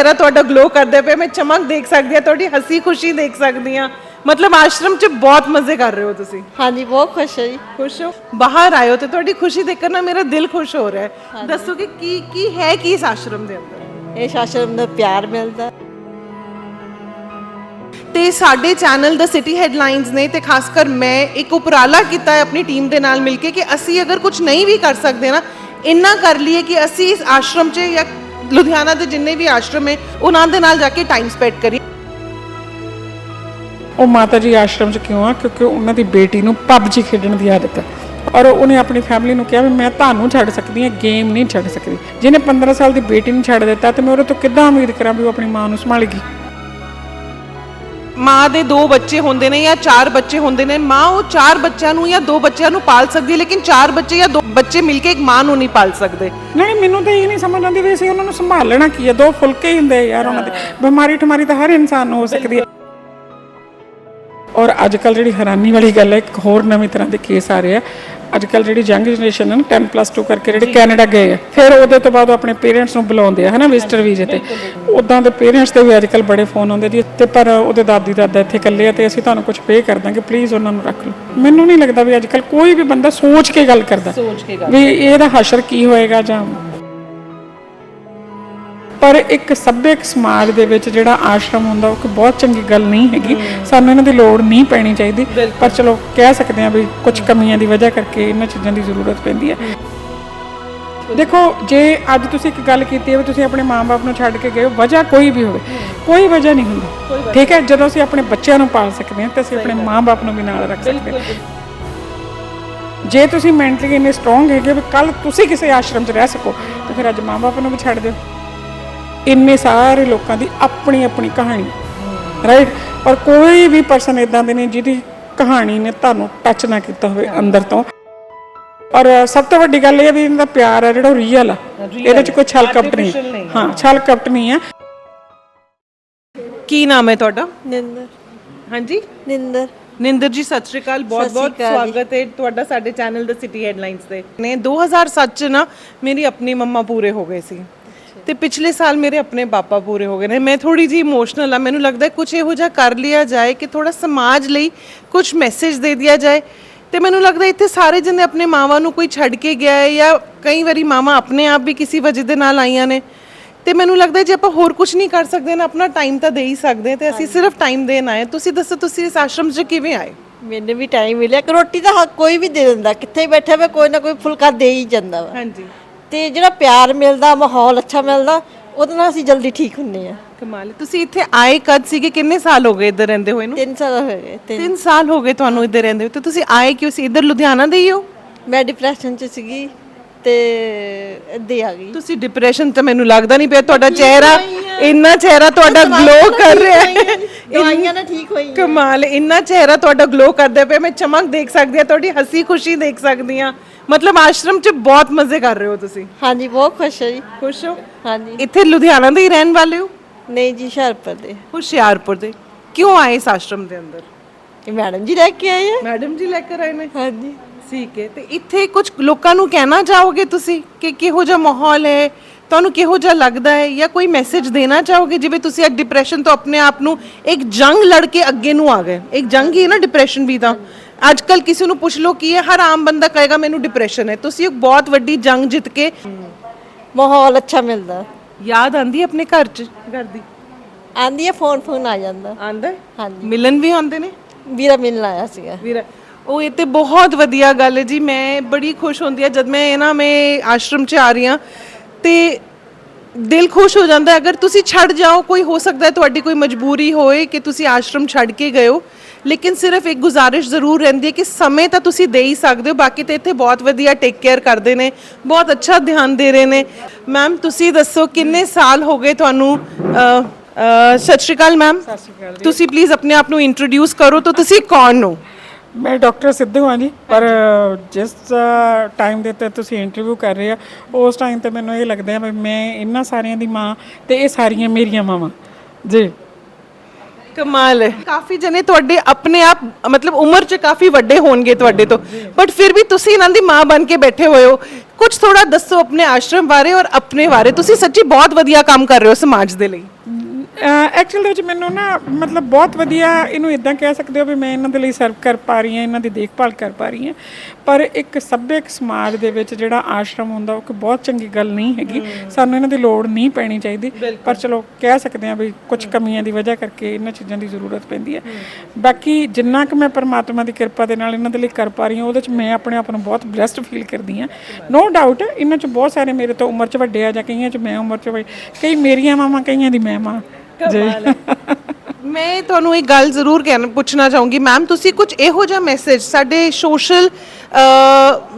ਚਿਹਰਾ ਤੁਹਾਡਾ ਗਲੋ ਕਰਦਾ ਪਿਆ ਮੈਂ ਚਮਕ ਦੇਖ ਸਕਦੀ ਹਾਂ ਤੁਹਾਡੀ ਹੱਸੀ ਖੁਸ਼ੀ ਦੇਖ ਸਕਦੀ ਹਾਂ। ਮਤਲਬ ਆਸ਼ਰਮ 'ਚ ਬਹੁਤ ਮਜ਼ੇ ਕਰ ਰਹੇ ਹੋ ਤੁਸੀਂ। ਹਾਂਜੀ ਬਹੁਤ ਖੁਸ਼ ਹੈ ਜੀ। ਖੁਸ਼ ਹੋ? ਬਾਹਰ ਆਇਓ ਤੇ ਤੁਹਾਡੀ ਖੁਸ਼ੀ ਦੇਖ ਕੇ ਨਾ ਮੇਰਾ ਦਿਲ ਖੁਸ਼ ਹੋ ਰਿਹਾ ਹੈ। ਦੱਸੋ ਕਿ ਕੀ ਕੀ ਹੈ ਕੀ ਇਸ ਆਸ਼ਰਮ ਦੇ ਅੰਦਰ? ਇਹ ਆਸ਼ਰਮ ਦਾ ਪਿਆਰ ਮਿਲਦਾ। ਤੇ ਸਾਡੇ ਚੈਨਲ ਦਾ ਸਿਟੀ ਹੈਡਲਾਈਨਸ ਨੇ ਤੇ ਖਾਸ ਕਰ ਮੈਂ ਇੱਕ ਉਪਰਾਲਾ ਕੀਤਾ ਹੈ ਆਪਣੀ ਟੀਮ ਦੇ ਨਾਲ ਮਿਲ ਕੇ ਕਿ ਅਸੀਂ ਅਗਰ ਕੁਝ ਨਹੀਂ ਵੀ ਕਰ ਸਕਦੇ ਨਾ ਇੰਨਾ ਕਰ ਲਈਏ ਕਿ ਅਸੀਂ ਇਸ ਆਸ਼ਰਮ 'ਚ ਜਾਂ ਲੁਧਿਆਣਾ ਦੇ ਜਿੰਨੇ ਵੀ ਆਸ਼ਰਮ ਹੈ, ਉਹਨਾਂ ਦੇ ਨਾਲ ਜਾ ਕੇ ਟਾਈਮ ਸਪੈਂਡ ਕਰੀ ਉਹ ਮਾਤਾ ਜੀ ਆਸ਼ਰਮ 'ਚ ਕਿਉਂ ਆ? ਕਿਉਂਕਿ ਉਹਨਾਂ ਦੀ ਬੇਟੀ ਨੂੰ ਪਬਜੀ ਖੇਡਣ ਦੀ ਆਦਤ ਹੈ ਔਰ ਉਹਨੇ ਆਪਣੀ ਫੈਮਿਲੀ ਨੂੰ ਕਿਹਾ ਵੀ ਮੈਂ ਤੁਹਾਨੂੰ ਛੱਡ ਸਕਦੀ ਹਾਂ ਗੇਮ ਨਹੀਂ ਛੱਡ ਸਕਦੀ। ਜਿਹਨੇ 15 ਸਾਲ ਦੀ ਬੇਟੀ ਨੂੰ ਛੱਡ ਦਿੱਤਾ ਤੇ ਮੈਂ ਉਹਦੇ ਤੋਂ ਕਿੱਦਾਂ ਉਮੀਦ ਕਰਾਂ ਵੀ ਉਹ ਆਪਣੀ ਮਾਂ ਨੂੰ ਸੰਭਾਲੇਗੀ? ਮਾਂ ਦੇ ਦੋ ਬੱਚੇ ਹੁੰਦੇ ਨੇ ਜਾਂ ਚਾਰ ਬੱਚੇ ਹੁੰਦੇ ਨੇ, ਮਾਂ ਉਹ ਚਾਰ ਬੱਚਿਆਂ ਨੂੰ ਜਾਂ ਦੋ ਬੱਚਿਆਂ ਨੂੰ ਪਾਲ ਸਕਦੀ ਹੈ, ਲੇਕਿਨ ਚਾਰ ਬੱਚੇ ਜਾਂ ਦੋ ਬੱਚੇ ਮਿਲ ਕੇ ਇੱਕ ਮਾਂ ਨੂੰ ਨਹੀਂ ਪਾਲ ਸਕਦੇ। ਨਹੀਂ, ਮੈਨੂੰ ਤਾਂ ਇਹ ਨਹੀਂ ਸਮਝ ਆਉਂਦੀ ਵੀ ਅਸੀਂ ਉਹਨਾਂ ਨੂੰ ਸੰਭਾਲਣਾ ਕੀ ਹੈ? ਦੋ ਫੁਲਕੇ ਹੀ ਹੁੰਦੇ ਆ ਯਾਰ ਉਹਨਾਂ ਦੇ। ਬਿਮਾਰੀ ਠਮਾਰੀ ਤਾਂ ਹਰ ਇਨਸਾਨ ਨੂੰ ਹੋ ਸਕਦੀ ਹੈ। ਔਰ ਅੱਜ ਕੱਲ ਜਿਹੜੀ ਹੈਰਾਨੀ ਵਾਲੀ ਗੱਲ ਹੈ ਇੱਕ ਹੋਰ ਨਵੀਂ ਤਰ੍ਹਾਂ ਦੇ ਕੇਸ ਆ ਰਹੇ ਆ। ਅੱਜ ਕੱਲ ਜਿਹੜੀ ਯੰਗ ਜਨਰੇਸ਼ਨ ਹੈ ਨਾ 10 ਪਲੱਸ 2 ਕਰਕੇ ਜਿਹੜੇ ਕੈਨੇਡਾ ਗਏ ਆ ਫਿਰ ਉਹਦੇ ਤੋਂ ਬਾਅਦ ਉਹ ਆਪਣੇ ਪੇਰੈਂਟਸ ਨੂੰ ਬੁਲਾਉਂਦੇ ਆ ਹਨਾ ਵਿਜ਼ਟਰ ਵੀਜ਼ੇ ਤੇ। ਉਦਾਂ ਦੇ ਪੇਰੈਂਟਸ ਤੇ ਵੀ ਅੱਜ ਕੱਲ ਬੜੇ ਫੋਨ ਆਉਂਦੇ ਜੀ ਤੇ ਪਰ ਉਹਦੇ ਦਾਦੀ ਦਾਦਾ ਇੱਥੇ ਇਕੱਲੇ ਆ ਤੇ ਅਸੀਂ ਤੁਹਾਨੂੰ ਕੁਝ ਪੇ ਕਰ ਦਾਂਗੇ ਪਲੀਜ਼ ਉਹਨਾਂ ਨੂੰ ਰੱਖ ਲਓ। ਮੈਨੂੰ ਨਹੀਂ ਲੱਗਦਾ ਵੀ ਅੱਜ ਕੱਲ ਕੋਈ ਵੀ ਬੰਦਾ ਸੋਚ ਕੇ ਗੱਲ ਕਰਦਾ। ਸੋਚ ਕੇ ਵੀ ਇਹਦਾ ਹਸ਼ਰ ਕੀ ਹੋਏਗਾ ਜਾਂ ਪਰ ਇੱਕ ਸੱਭਿਅਕ ਸਮਾਜ ਦੇ ਵਿੱਚ ਜਿਹੜਾ ਆਸ਼ਰਮ ਹੁੰਦਾ ਉਹ ਕੋਈ ਬਹੁਤ ਚੰਗੀ ਗੱਲ ਨਹੀਂ ਹੈਗੀ। ਸਾਨੂੰ ਇਹਨਾਂ ਦੀ ਲੋੜ ਨਹੀਂ ਪੈਣੀ ਚਾਹੀਦੀ। ਪਰ ਚਲੋ ਕਹਿ ਸਕਦੇ ਹਾਂ ਵੀ ਕੁਝ ਕਮੀਆਂ ਦੀ ਵਜ੍ਹਾ ਕਰਕੇ ਇਹਨਾਂ ਚੀਜ਼ਾਂ ਦੀ ਜ਼ਰੂਰਤ ਪੈਂਦੀ ਹੈ। ਦੇਖੋ ਜੇ ਅੱਜ ਤੁਸੀਂ ਇੱਕ ਗੱਲ ਕੀਤੀ ਹੈ ਵੀ ਤੁਸੀਂ ਆਪਣੇ ਮਾਂ-ਬਾਪ ਨੂੰ ਛੱਡ ਕੇ ਗਏ ਹੋ ਵਜ੍ਹਾ ਕੋਈ ਵੀ ਹੋਵੇ ਕੋਈ ਵਜ੍ਹਾ ਨਹੀਂ ਹੁੰਦੀ। ਠੀਕ ਹੈ ਜਦੋਂ ਅਸੀਂ ਆਪਣੇ ਬੱਚਿਆਂ ਨੂੰ ਪਾਲ ਸਕਦੇ ਹਾਂ ਤੇ ਅਸੀਂ ਆਪਣੇ ਮਾਂ-ਬਾਪ ਨੂੰ ਵੀ ਨਾਲ ਰੱਖ ਸਕਦੇ ਹਾਂ। ਜੇ ਤੁਸੀਂ ਮੈਂਟਲੀ ਇੰਨੇ ਸਟਰੋਂਗ ਹੈਗੇ ਵੀ ਕੱਲ ਤੁਸੀਂ ਕਿਸੇ ਆਸ਼ਰਮ 'ਚ ਰਹਿ ਸਕੋ ਤੇ ਫਿਰ ਅੱਜ ਮਾਂ-ਬਾਪ ਨੂੰ ਵੀ ਛੱਡ ਦਿਓ। ਇੰਨੇ ਸਾਰੇ ਲੋਕਾਂ ਦੀ ਆਪਣੀ ਆਪਣੀ ਕਹਾਣੀ। ਰਾਈਟ ਔਰ ਕੋਈ ਵੀ ਪਰਸਨ ਇਦਾਂ ਦੇ ਨਹੀਂ ਜਿਹਦੀ ਕਹਾਣੀ ਨੇ ਤੁਹਾਨੂੰ ਟੱਚ ਨਾ ਕੀਤਾ ਹੋਵੇ ਅੰਦਰ ਤੋਂ। ਔਰ ਸਭ ਤੋਂ ਵੱਡੀ ਗੱਲ ਇਹ ਹੈ ਵੀ ਇਹਨਾਂ ਦਾ ਪਿਆਰ ਹੈ ਜਿਹੜਾ ਰੀਅਲ ਆ। ਇਹਦੇ 'ਚ ਕੋਈ ਛਲ ਕਪਟ ਨਹੀਂ। ਹਾਂ ਛਲ ਕਪਟ ਨਹੀਂ ਹੈ ਕੀ ਨਾਮ ਹੈ ਤੁਹਾਡਾ? ਨਿੰਦਰ। ਹਾਂਜੀ? ਨਿੰਦਰ। ਨਿੰਦਰ ਜੀ ਸਤਿ ਸ਼੍ਰੀ ਅਕਾਲ। ਬਹੁਤ ਸਤਿ ਸ਼੍ਰੀ ਬਹੁਤ ਅਕਾਲ ਜੀ। ਸਵਾਗਤ ਹੈ ਤੁਹਾਡਾ ਸਾਡੇ ਚੈਨਲ ਦਾ ਸਿਟੀ ਹੈਡਲਾਈਨਸ ਤੇ। ਨੇ 2007 ਚ ਨਾ ਮੇਰੀ ਆਪਣੀ ਮੰਮਾ ਪੂਰੇ ਹੋ ਗਏ ਸੀ। ਤੇ ਪਿਛਲੇ ਸਾਲ ਮੇਰੇ ਆਪਣੇ ਪਾਪਾ ਪੂਰੇ ਹੋ ਗਏ ਨੇ। ਮੈਂ ਥੋੜੀ ਜੀ ਇਮੋਸ਼ਨਲ ਆ। ਮੈਨੂੰ ਲੱਗਦਾ ਕੁਝ ਇਹੋ ਜਿਹਾ ਕਰ ਲਿਆ ਜਾਏ ਕਿ ਥੋੜਾ ਸਮਾਜ ਲਈ ਕੁਝ ਮੈਸੇਜ ਦੇ ਦਿਆ ਜਾਏ। ਤੇ ਮੈਨੂੰ ਲੱਗਦਾ ਇੱਥੇ ਸਾਰੇ ਜਣੇ ਆਪਣੇ ਮਾਵਾਂ ਨੂੰ ਕੋਈ ਛੱਡ ਕੇ ਗਿਆ ਹੈ ਜਾਂ ਕਈ ਵਾਰੀ ਮਾਵਾਂ ਆਪਣੇ ਆਪ ਵੀ ਕਿਸੇ ਵਜ੍ਹਾ ਦੇ ਨਾਲ ਆਈਆਂ ਨੇ। ਤੇ ਮੈਨੂੰ ਲੱਗਦਾ ਜੇ ਆਪਾਂ ਹੋਰ ਕੁਝ ਨਹੀਂ ਕਰ ਸਕਦੇ ਨਾ ਆਪਣਾ ਟਾਈਮ ਤਾਂ ਦੇ ਹੀ ਸਕਦੇ ਤੇ ਅਸੀਂ ਸਿਰਫ ਟਾਈਮ ਦੇਣ ਆਏ ਤੁਸੀਂ ਦੱਸੋ ਤੁਸੀਂ ਇਸ ਆਸ਼ਰਮ 'ਚ ਕਿਵੇਂ ਆਏ? ਮੈਨੂੰ ਵੀ ਟਾਈਮ ਮਿਲਿਆ। ਕਿ ਰੋਟੀ ਦਾ ਹੱਕ ਕੋਈ ਵੀ ਦੇ ਦਿੰਦਾ। ਕਿੱਥੇ ਬੈਠਾ ਵੇ ਕੋਈ ਨਾ ਕੋਈ ਫੁਲਕਾ ਦੇ ਹੀ ਜਾਂਦਾ ਵਾ। ਹਾਂਜੀ। ਤੇ ਜਿਹੜਾ ਪਿਆਰ ਮਿਲਦਾ ਮਾਹੌਲ ਅੱਛਾ ਮਿਲਦਾ ਉਹਦੇ ਨਾਲ ਅਸੀਂ ਜਲਦੀ ਠੀਕ ਹੁੰਨੇ ਆ ਕਮਾਲ। ਤੁਸੀਂ ਇੱਥੇ ਆਏ ਕਦ ਸੀਗੇ? ਕਿੰਨੇ ਸਾਲ ਹੋ ਗਏ ਇੱਧਰ ਰਹਿੰਦੇ ਹੋਏ ਨੂੰ? ਤਿੰਨ ਸਾਲ ਹੋ ਗਏ ਤੇ 3 ਸਾਲ ਹੋ ਗਏ ਤੁਹਾਨੂੰ ਇੱਧਰ ਰਹਿੰਦੇ ਹੋਏ। ਤੇ ਤੁਸੀਂ ਆਏ ਕਿਉਂ ਸੀ? ਇੱਧਰ ਲੁਧਿਆਣਾ ਦੇ ਹੀ ਹੋ? ਮੈਂ ਡਿਪਰੈਸ਼ਨ ਚ ਸੀਗੀ। ਤੇ ਇੱਦਾਂ ਆ ਗਈ। ਤੁਸੀਂ ਡਿਪਰੈਸ਼ਨ ਤਾਂ ਮੈਨੂੰ ਲੱਗਦਾ ਨਹੀਂ ਪਿਆ ਤੁਹਾਡਾ ਚਿਹਰਾ ਇੰਨਾ ਚਿਹਰਾ ਤੁਹਾਡਾ ਗਲੋ ਕਰ ਰਿਹਾ ਹੈ। ਦਵਾਈਆਂ ਨਾਲ ਠੀਕ ਹੋਈ ਕਮਾਲ ਹੈ, ਇੰਨਾ ਚਿਹਰਾ ਤੁਹਾਡਾ ਗਲੋ ਕਰਦਾ ਪਿਆ ਮੈਂ ਚਮਕ ਦੇਖ ਸਕਦੀ ਹਾਂ ਤੁਹਾਡੀ ਹੱਸੀ ਖੁਸ਼ੀ ਦੇਖ ਸਕਦੀ ਹਾਂ। ਮਤਲਬ ਆਸ਼ਰਮ 'ਚ ਬਹੁਤ ਮਜ਼ੇ ਕਰ ਰਹੇ ਹੋ ਤੁਸੀਂ। ਹਾਂਜੀ ਬਹੁਤ ਖੁਸ਼ ਹੈ ਜੀ। ਖੁਸ਼ ਹੋ? ਹਾਂਜੀ। ਇੱਥੇ ਲੁਧਿਆਣਾ ਦੇ ਹੀ ਰਹਿਣ ਵਾਲੇ ਹੋ? ਨਹੀਂ ਜੀ ਹੁਸ਼ਿਆਰਪੁਰ ਦੇ। ਹੁਸ਼ਿਆਰਪੁਰ ਦੇ। ਕਿਉਂ ਆਏ ਇਸ ਆਸ਼ਰਮ ਦੇ ਅੰਦਰ? ਇਹ ਮੈਡਮ ਜੀ ਲੈ ਕੇ ਆਏ ਆ। ਮੈਡਮ ਜੀ ਲੈ ਕੇ ਆਏ ਨੇ। ਹਾਂਜੀ। ਠੀਕ ਹੈ ਤੇ ਇੱਥੇ ਕੁਝ ਲੋਕਾਂ ਨੂੰ ਕਹਿਣਾ ਚਾਹੋਗੇ ਤੁਸੀਂ ਕਿ ਕਿਹੋ ਜਿਹਾ ਮਾਹੌਲ ਹੈ? ਤੁਹਾਨੂੰ ਕਿਹੋ ਜਿਹਾ ਲੱਗਦਾ ਹੈ? ਜਾਂ ਕੋਈ ਮੈਸੇਜ ਦੇਣਾ ਚਾਹੋਗੇ? ਜਿਵੇਂ ਤੁਸੀਂ ਅੱਜ ਡਿਪਰੈਸ਼ਨ ਤੋਂ ਆਪਣੇ ਆਪ ਨੂੰ ਇੱਕ ਜੰਗ ਲੜ ਕੇ ਅੱਗੇ ਨੂੰ ਆ ਗਏ। ਇੱਕ ਜੰਗ ਹੀ ਹੈ ਨਾ ਡਿਪਰੈਸ਼ਨ ਵੀ ਤਾਂ। ਅੱਜ ਕੱਲ ਕਿਸੇ ਨੂੰ ਪੁੱਛ ਲਓ ਕੀ ਹੈ ਹਰ ਆਮ ਬੰਦਾ ਕਹੇਗਾ ਮੈਨੂੰ ਡਿਪਰੈਸ਼ਨ ਹੈ। ਤੁਸੀਂ ਇੱਕ ਬਹੁਤ ਵੱਡੀ ਜੰਗ ਜਿੱਤ ਕੇ ਮਾਹੌਲ ਅੱਛਾ ਮਿਲਦਾ। ਯਾਦ ਆਂਦੀ ਹੈ ਆਪਣੇ ਘਰ 'ਚ? ਘਰ ਦੀ। ਆਂਦੀ ਆ ਫੋਨ ਫੋਨ ਆ ਜਾਂਦਾ। ਆਂਦਾ ਹਾਂਜੀ। ਮਿਲਨ ਵੀ ਆਉਂਦੇ ਨੇ? ਵੀਰਾ ਮਿਲਣ ਆਇਆ ਸੀਗਾ। ਵੀਰ ਉਹ ਇਹ ਤੇ ਬਹੁਤ ਵਧੀਆ ਗੱਲ ਹੈ ਜੀ ਮੈਂ ਬੜੀ ਖੁਸ਼ ਹੁੰਦੀ ਆ ਜਦ ਮੈਂ ਇਹ ਨਾ ਮੈਂ ਆਸ਼ਰਮ 'ਚ ਆ ਰਹੀ ਹਾਂ ਤੇ ਦਿਲ ਖੁਸ਼ ਹੋ ਜਾਂਦਾ ਹੈ। ਅਗਰ ਤੁਸੀਂ ਛੱਡ ਜਾਓ ਕੋਈ ਹੋ ਸਕਦਾ ਹੈ ਤੁਹਾਡੀ ਕੋਈ ਮਜਬੂਰੀ ਹੋਏ ਕਿ ਤੁਸੀਂ ਆਸ਼ਰਮ ਛੱਡ ਕੇ ਗਏ ਹੋ ਲੇਕਿਨ ਸਿਰਫ ਇੱਕ ਗੁਜ਼ਾਰਿਸ਼ ਜ਼ਰੂਰ ਰਹਿੰਦੀ ਹੈ ਕਿ ਸਮੇਂ ਤਾਂ ਤੁਸੀਂ ਦੇ ਹੀ ਸਕਦੇ ਹੋ ਬਾਕੀ ਤੇ ਇੱਥੇ ਬਹੁਤ ਵਧੀਆ ਟੇਕ ਕੇਅਰ ਕਰਦੇ ਨੇ ਬਹੁਤ ਅੱਛਾ ਧਿਆਨ ਦੇ ਰਹੇ ਨੇ। ਮੈਮ ਤੁਸੀਂ ਦੱਸੋ ਕਿੰਨੇ ਸਾਲ ਹੋ ਗਏ ਤੁਹਾਨੂੰ ਅ, ਅ, ਸਤਿ ਸ਼੍ਰੀ ਅਕਾਲ ਮੈਮ ਸਤਿ ਸ਼੍ਰੀ ਅਕਾਲ ਤੁਸੀਂ ਪਲੀਜ਼ ਆਪਣੇ ਆਪ ਨੂੰ ਇੰਟਰੋਡਿਊਸ ਕਰੋ ਤਾਂ ਤੁਸੀਂ ਕੌਣ ਹੋ? ਮੈਂ ਡਾਕਟਰ ਸਿੱਧੂ ਹਾਂ ਜੀ ਪਰ ਜਿਸ ਟਾਈਮ ਦੇ ਉੱਤੇ ਤੁਸੀਂ ਇੰਟਰਵਿਊ ਕਰ ਰਹੇ ਆ ਉਸ ਟਾਈਮ ਤੇ ਮੈਨੂੰ ਇਹ ਲੱਗਦਾ ਹੈ ਮੈਂ ਇਹਨਾਂ ਸਾਰਿਆਂ ਦੀ ਮਾਂ ਤੇ ਇਹ ਸਾਰੀਆਂ ਮੇਰੀਆਂ ਮਾਵਾਂ। ਜੀ। ਕਮਾਲ ਹੈ। ਕਾਫੀ ਜਣੇ ਤੁਹਾਡੇ ਆਪਣੇ ਆਪ ਮਤਲਬ ਉਮਰ 'ਚ ਕਾਫੀ ਵੱਡੇ ਹੋਣਗੇ ਤੁਹਾਡੇ ਤੋਂ। ਬਟ ਫਿਰ ਵੀ ਤੁਸੀਂ ਇਹਨਾਂ ਦੀ ਮਾਂ ਬਣ ਕੇ ਬੈਠੇ ਹੋਏ ਹੋ। ਕੁਝ ਥੋੜਾ ਦੱਸੋ ਆਪਣੇ ਆਸ਼ਰਮ ਬਾਰੇ ਔਰ ਆਪਣੇ ਬਾਰੇ। ਤੁਸੀਂ ਸੱਚੀ ਬਹੁਤ ਵਧੀਆ ਕੰਮ ਕਰ ਰਹੇ ਹੋ ਸਮਾਜ ਦੇ ਲਈ। ਐਕਚੁਅਲ ਦੇ ਵਿੱਚ ਮੈਨੂੰ ਨਾ ਮਤਲਬ ਬਹੁਤ ਵਧੀਆ ਇਹਨੂੰ ਇਦਾਂ ਕਹਿ ਸਕਦੇ ਹੋ ਵੀ ਮੈਂ ਇਹਨਾਂ ਦੇ ਲਈ ਸਰਵ ਕਰ ਪਾ ਰਹੀ ਹਾਂ ਇਹਨਾਂ ਦੀ ਦੇਖਭਾਲ ਕਰ ਪਾ ਰਹੀ ਹਾਂ। ਪਰ ਇੱਕ ਸੱਭਿਅਕ ਸਮਾਜ ਦੇ ਵਿੱਚ ਜਿਹੜਾ ਆਸ਼ਰਮ ਹੁੰਦਾ ਉਹ ਕੋਈ ਬਹੁਤ ਚੰਗੀ ਗੱਲ ਨਹੀਂ ਹੈਗੀ। ਸਾਨੂੰ ਇਹਨਾਂ ਦੀ ਲੋੜ ਨਹੀਂ ਪੈਣੀ ਚਾਹੀਦੀ। ਪਰ ਚਲੋ ਕਹਿ ਸਕਦੇ ਹਾਂ ਵੀ ਕੁਝ ਕਮੀਆਂ ਦੀ ਵਜ੍ਹਾ ਕਰਕੇ ਇਹਨਾਂ ਚੀਜ਼ਾਂ ਦੀ ਜ਼ਰੂਰਤ ਪੈਂਦੀ ਹੈ। ਬਾਕੀ ਜਿੰਨਾ ਕਿ ਮੈਂ ਪਰਮਾਤਮਾ ਦੀ ਕਿਰਪਾ ਦੇ ਨਾਲ ਇਹਨਾਂ ਦੇ ਲਈ ਕਰ ਪਾ ਰਹੀ ਹਾਂ ਉਹਦੇ 'ਚ ਮੈਂ ਆਪਣੇ ਆਪ ਨੂੰ ਬਹੁਤ ਬlesed ਫੀਲ ਕਰਦੀ ਹਾਂ। ਨੋ ਡਾਊਟ ਇਹਨਾਂ 'ਚ ਬਹੁਤ ਸਾਰੇ ਮੇਰੇ ਤੋਂ ਉਮਰ 'ਚ ਵੱਡੇ ਆ ਜਾਂ ਕਈਆਂ 'ਚ ਮੈਂ ਉਮਰ 'ਚ ਵੱਡੀ ਕਈ ਮੇਰੀਆਂ ਮਾਵਾਂ ਕਈਆਂ ਦੀ ਮੈਂ ਮਾਂ। ਜੀ ਮੈਂ ਤੁਹਾਨੂੰ ਇੱਕ ਗੱਲ ਜ਼ਰੂਰ ਕਹਿਣਾ ਪੁੱਛਣਾ ਚਾਹੂੰਗੀ। ਮੈਮ ਤੁਸੀਂ ਕੁਝ ਇਹੋ ਜਿਹਾ ਮੈਸੇਜ ਸਾਡੇ ਸੋਸ਼ਲ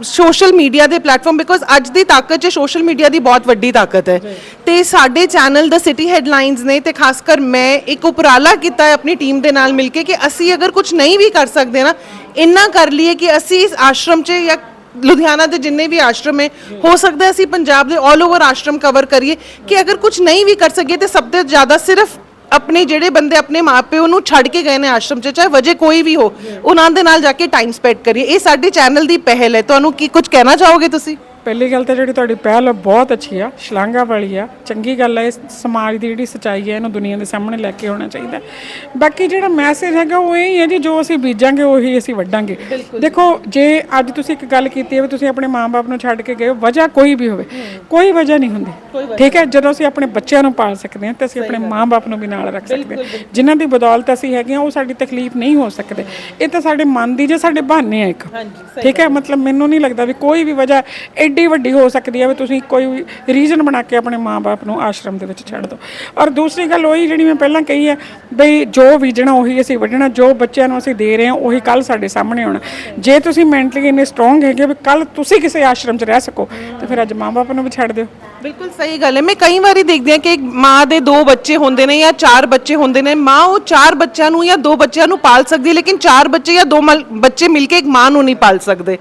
ਸੋਸ਼ਲ ਮੀਡੀਆ ਦੇ ਪਲੇਟਫਾਰਮ ਬਿਕੋਜ਼ ਅੱਜ ਦੀ ਤਾਕਤ 'ਚ ਸੋਸ਼ਲ ਮੀਡੀਆ ਦੀ ਬਹੁਤ ਵੱਡੀ ਤਾਕਤ ਹੈ। ਤੇ ਸਾਡੇ ਚੈਨਲ ਦਾ ਸਿਟੀ ਹੈਡਲਾਈਨਸ ਨੇ ਤੇ ਖਾਸ ਕਰ ਮੈਂ ਇੱਕ ਉਪਰਾਲਾ ਕੀਤਾ ਹੈ ਆਪਣੀ ਟੀਮ ਦੇ ਨਾਲ ਮਿਲ ਕੇ ਕਿ ਅਸੀਂ ਅਗਰ ਕੁਝ ਨਹੀਂ ਵੀ ਕਰ ਸਕਦੇ ਨਾ ਇੰਨਾ ਕਰ ਲਈਏ ਕਿ ਅਸੀਂ ਇਸ ਆਸ਼ਰਮ 'ਚ ਜਾਂ ਲੁਧਿਆਣਾ ਦੇ ਜਿੰਨੇ ਵੀ ਆਸ਼ਰਮ ਹੈ, ਹੋ ਸਕਦਾ ਹੈ ਅਸੀਂ ਪੰਜਾਬ ਦੇ 올 ਓਵਰ ਆਸ਼ਰਮ ਕਵਰ ਕਰੀਏ ਕਿ ਅਗਰ ਕੁਝ ਨਹੀਂ ਵੀ ਕਰ ਸਕੀਏ ਤੇ ਸਭ ਤੋਂ ਜ਼ਿਆਦਾ ਸਿਰਫ ਆਪਣੇ ਜਿਹੜੇ ਬੰਦੇ ਆਪਣੇ ਮਾਪਿਓ ਨੂੰ ਛੱਡ ਕੇ ਗਏ ਨੇ ਆਸ਼ਰਮ 'ਚ, ਚਾਹੇ ਵਜੇ ਕੋਈ ਵੀ ਹੋ, ਉਹਨਾਂ ਦੇ ਨਾਲ ਜਾ ਕੇ ਟਾਈਮ ਸਪੈਂਡ ਕਰੀਏ। ਇਹ ਸਾਡੇ ਚੈਨਲ ਦੀ ਪਹਿਲ ਹੈ। ਤੁਹਾਨੂੰ ਕੀ ਕੁਝ ਕਹਿਣਾ ਚਾਹੋਗੇ ਤੁਸੀਂ? ਪਹਿਲੀ ਗੱਲ ਤਾਂ ਜਿਹੜੀ ਤੁਹਾਡੀ ਪਹਿਲ ਬਹੁਤ ਅੱਛੀ ਆ ਸ਼ਲਾਘਾ ਵਾਲੀ ਆ। ਚੰਗੀ ਗੱਲ ਹੈ ਸਮਾਜ ਦੀ ਜਿਹੜੀ ਸਚਾਈ ਹੈ ਇਹਨੂੰ ਦੁਨੀਆ ਦੇ ਸਾਹਮਣੇ ਲੈ ਕੇ ਆਉਣਾ ਚਾਹੀਦਾ। ਬਾਕੀ ਜਿਹੜਾ ਮੈਸੇਜ ਹੈਗਾ ਉਹ ਇਹ ਹੀ ਹੈ ਜੀ ਜੋ ਅਸੀਂ ਬੀਜਾਂਗੇ ਉਹੀ ਅਸੀਂ ਵੱਢਾਂਗੇ। ਦੇਖੋ ਜੇ ਅੱਜ ਤੁਸੀਂ ਇੱਕ ਗੱਲ ਕੀਤੀ ਹੈ ਵੀ ਤੁਸੀਂ ਆਪਣੇ ਮਾਪੇ ਨੂੰ ਛੱਡ ਕੇ ਗਏ ਹੋ ਵਜ੍ਹਾ ਕੋਈ ਵੀ ਹੋਵੇ ਕੋਈ ਵਜ੍ਹਾ ਨਹੀਂ ਹੁੰਦੀ। ਠੀਕ ਹੈ ਜਦੋਂ ਅਸੀਂ ਆਪਣੇ ਬੱਚਿਆਂ ਨੂੰ ਪਾਲ ਸਕਦੇ ਹਾਂ ਤੇ ਅਸੀਂ ਆਪਣੇ ਮਾਪੇ ਨੂੰ ਵੀ ਨਾਲ ਰੱਖ ਸਕਦੇ ਹਾਂ। ਜਿਨ੍ਹਾਂ ਦੀ ਬਦੌਲਤ ਅਸੀਂ ਹੈਗੇ ਹਾਂ ਉਹ ਸਾਡੀ ਤਕਲੀਫ ਨਹੀਂ ਹੋ ਸਕਦੇ। ਇਹ ਤਾਂ ਸਾਡੇ ਮਨ ਦੀ ਜੇ ਸਾਡੇ ਬਹਾਨੇ ਆ ਇੱਕ। ਠੀਕ ਹੈ ਮਤਲਬ ਮੈਨੂੰ ਨਹੀਂ ਲੱਗਦਾ ਵੀ ਕੋਈ ਵੀ ਵਜ੍ਹਾ ਐਡੀ ਵੱਡੀ ਹੋ ਸਕਦੀ ਹੈ ਵੀ ਤੁਸੀਂ ਕੋਈ ਰੀਜ਼ਨ ਬਣਾ ਕੇ ਆਪਣੇ ਮਾਪੇ ਨੂੰ ਆਸ਼ਰਮ ਦੇ ਵਿੱਚ ਛੱਡ ਦਿਓ। ਔਰ ਦੂਸਰੀ ਗੱਲ ਉਹੀ ਜਿਹੜੀ ਮੈਂ ਪਹਿਲਾਂ ਕਹੀ ਹੈ ਬਈ ਜੋ ਬੀਜਣਾ ਉਹੀ ਅਸੀਂ ਵੱਢਣਾ, ਜੋ ਬੱਚਿਆਂ ਨੂੰ ਅਸੀਂ ਦੇ ਰਹੇ ਹਾਂ ਉਹੀ ਕੱਲ ਸਾਡੇ ਸਾਹਮਣੇ ਆਉਣਾ। ਜੇ ਤੁਸੀਂ ਮੈਂਟਲੀ ਇੰਨੇ ਸਟਰੋਂਗ ਹੈਗੇ ਵੀ ਕੱਲ ਤੁਸੀਂ ਕਿਸੇ ਆਸ਼ਰਮ 'ਚ ਰਹਿ ਸਕੋ, ਤੇ ਫਿਰ ਅੱਜ ਮਾਪੇ ਨੂੰ ਵੀ ਛੱਡ ਦਿਓ। ਬਿਲਕੁਲ ਸਹੀ ਗੱਲ ਹੈ। ਮੈਂ ਕਈ ਵਾਰੀ ਦੇਖਦੀ ਹਾਂ ਕਿ ਮਾਂ ਦੇ ਦੋ ਬੱਚੇ ਹੁੰਦੇ ਨੇ ਜਾਂ ਚਾਰ ਬੱਚੇ ਹੁੰਦੇ ਨੇ। ਮਾਂ ਉਹ ਚਾਰ ਬੱਚਿਆਂ ਨੂੰ ਜਾਂ ਦੋ ਬੱਚਿਆਂ ਨੂੰ ਪਾਲ ਸਕਦੀ ਹੈ, ਲੇਕਿਨ ਚਾਰ ਬੱਚੇ ਜਾਂ ਦੋ ਮਲ- ਬੱਚੇ ਮਿਲ ਕੇ ਇੱਕ ਮਾਂ ਨੂੰ ਨਹੀਂ ਪਾਲ ਸਕਦੇ।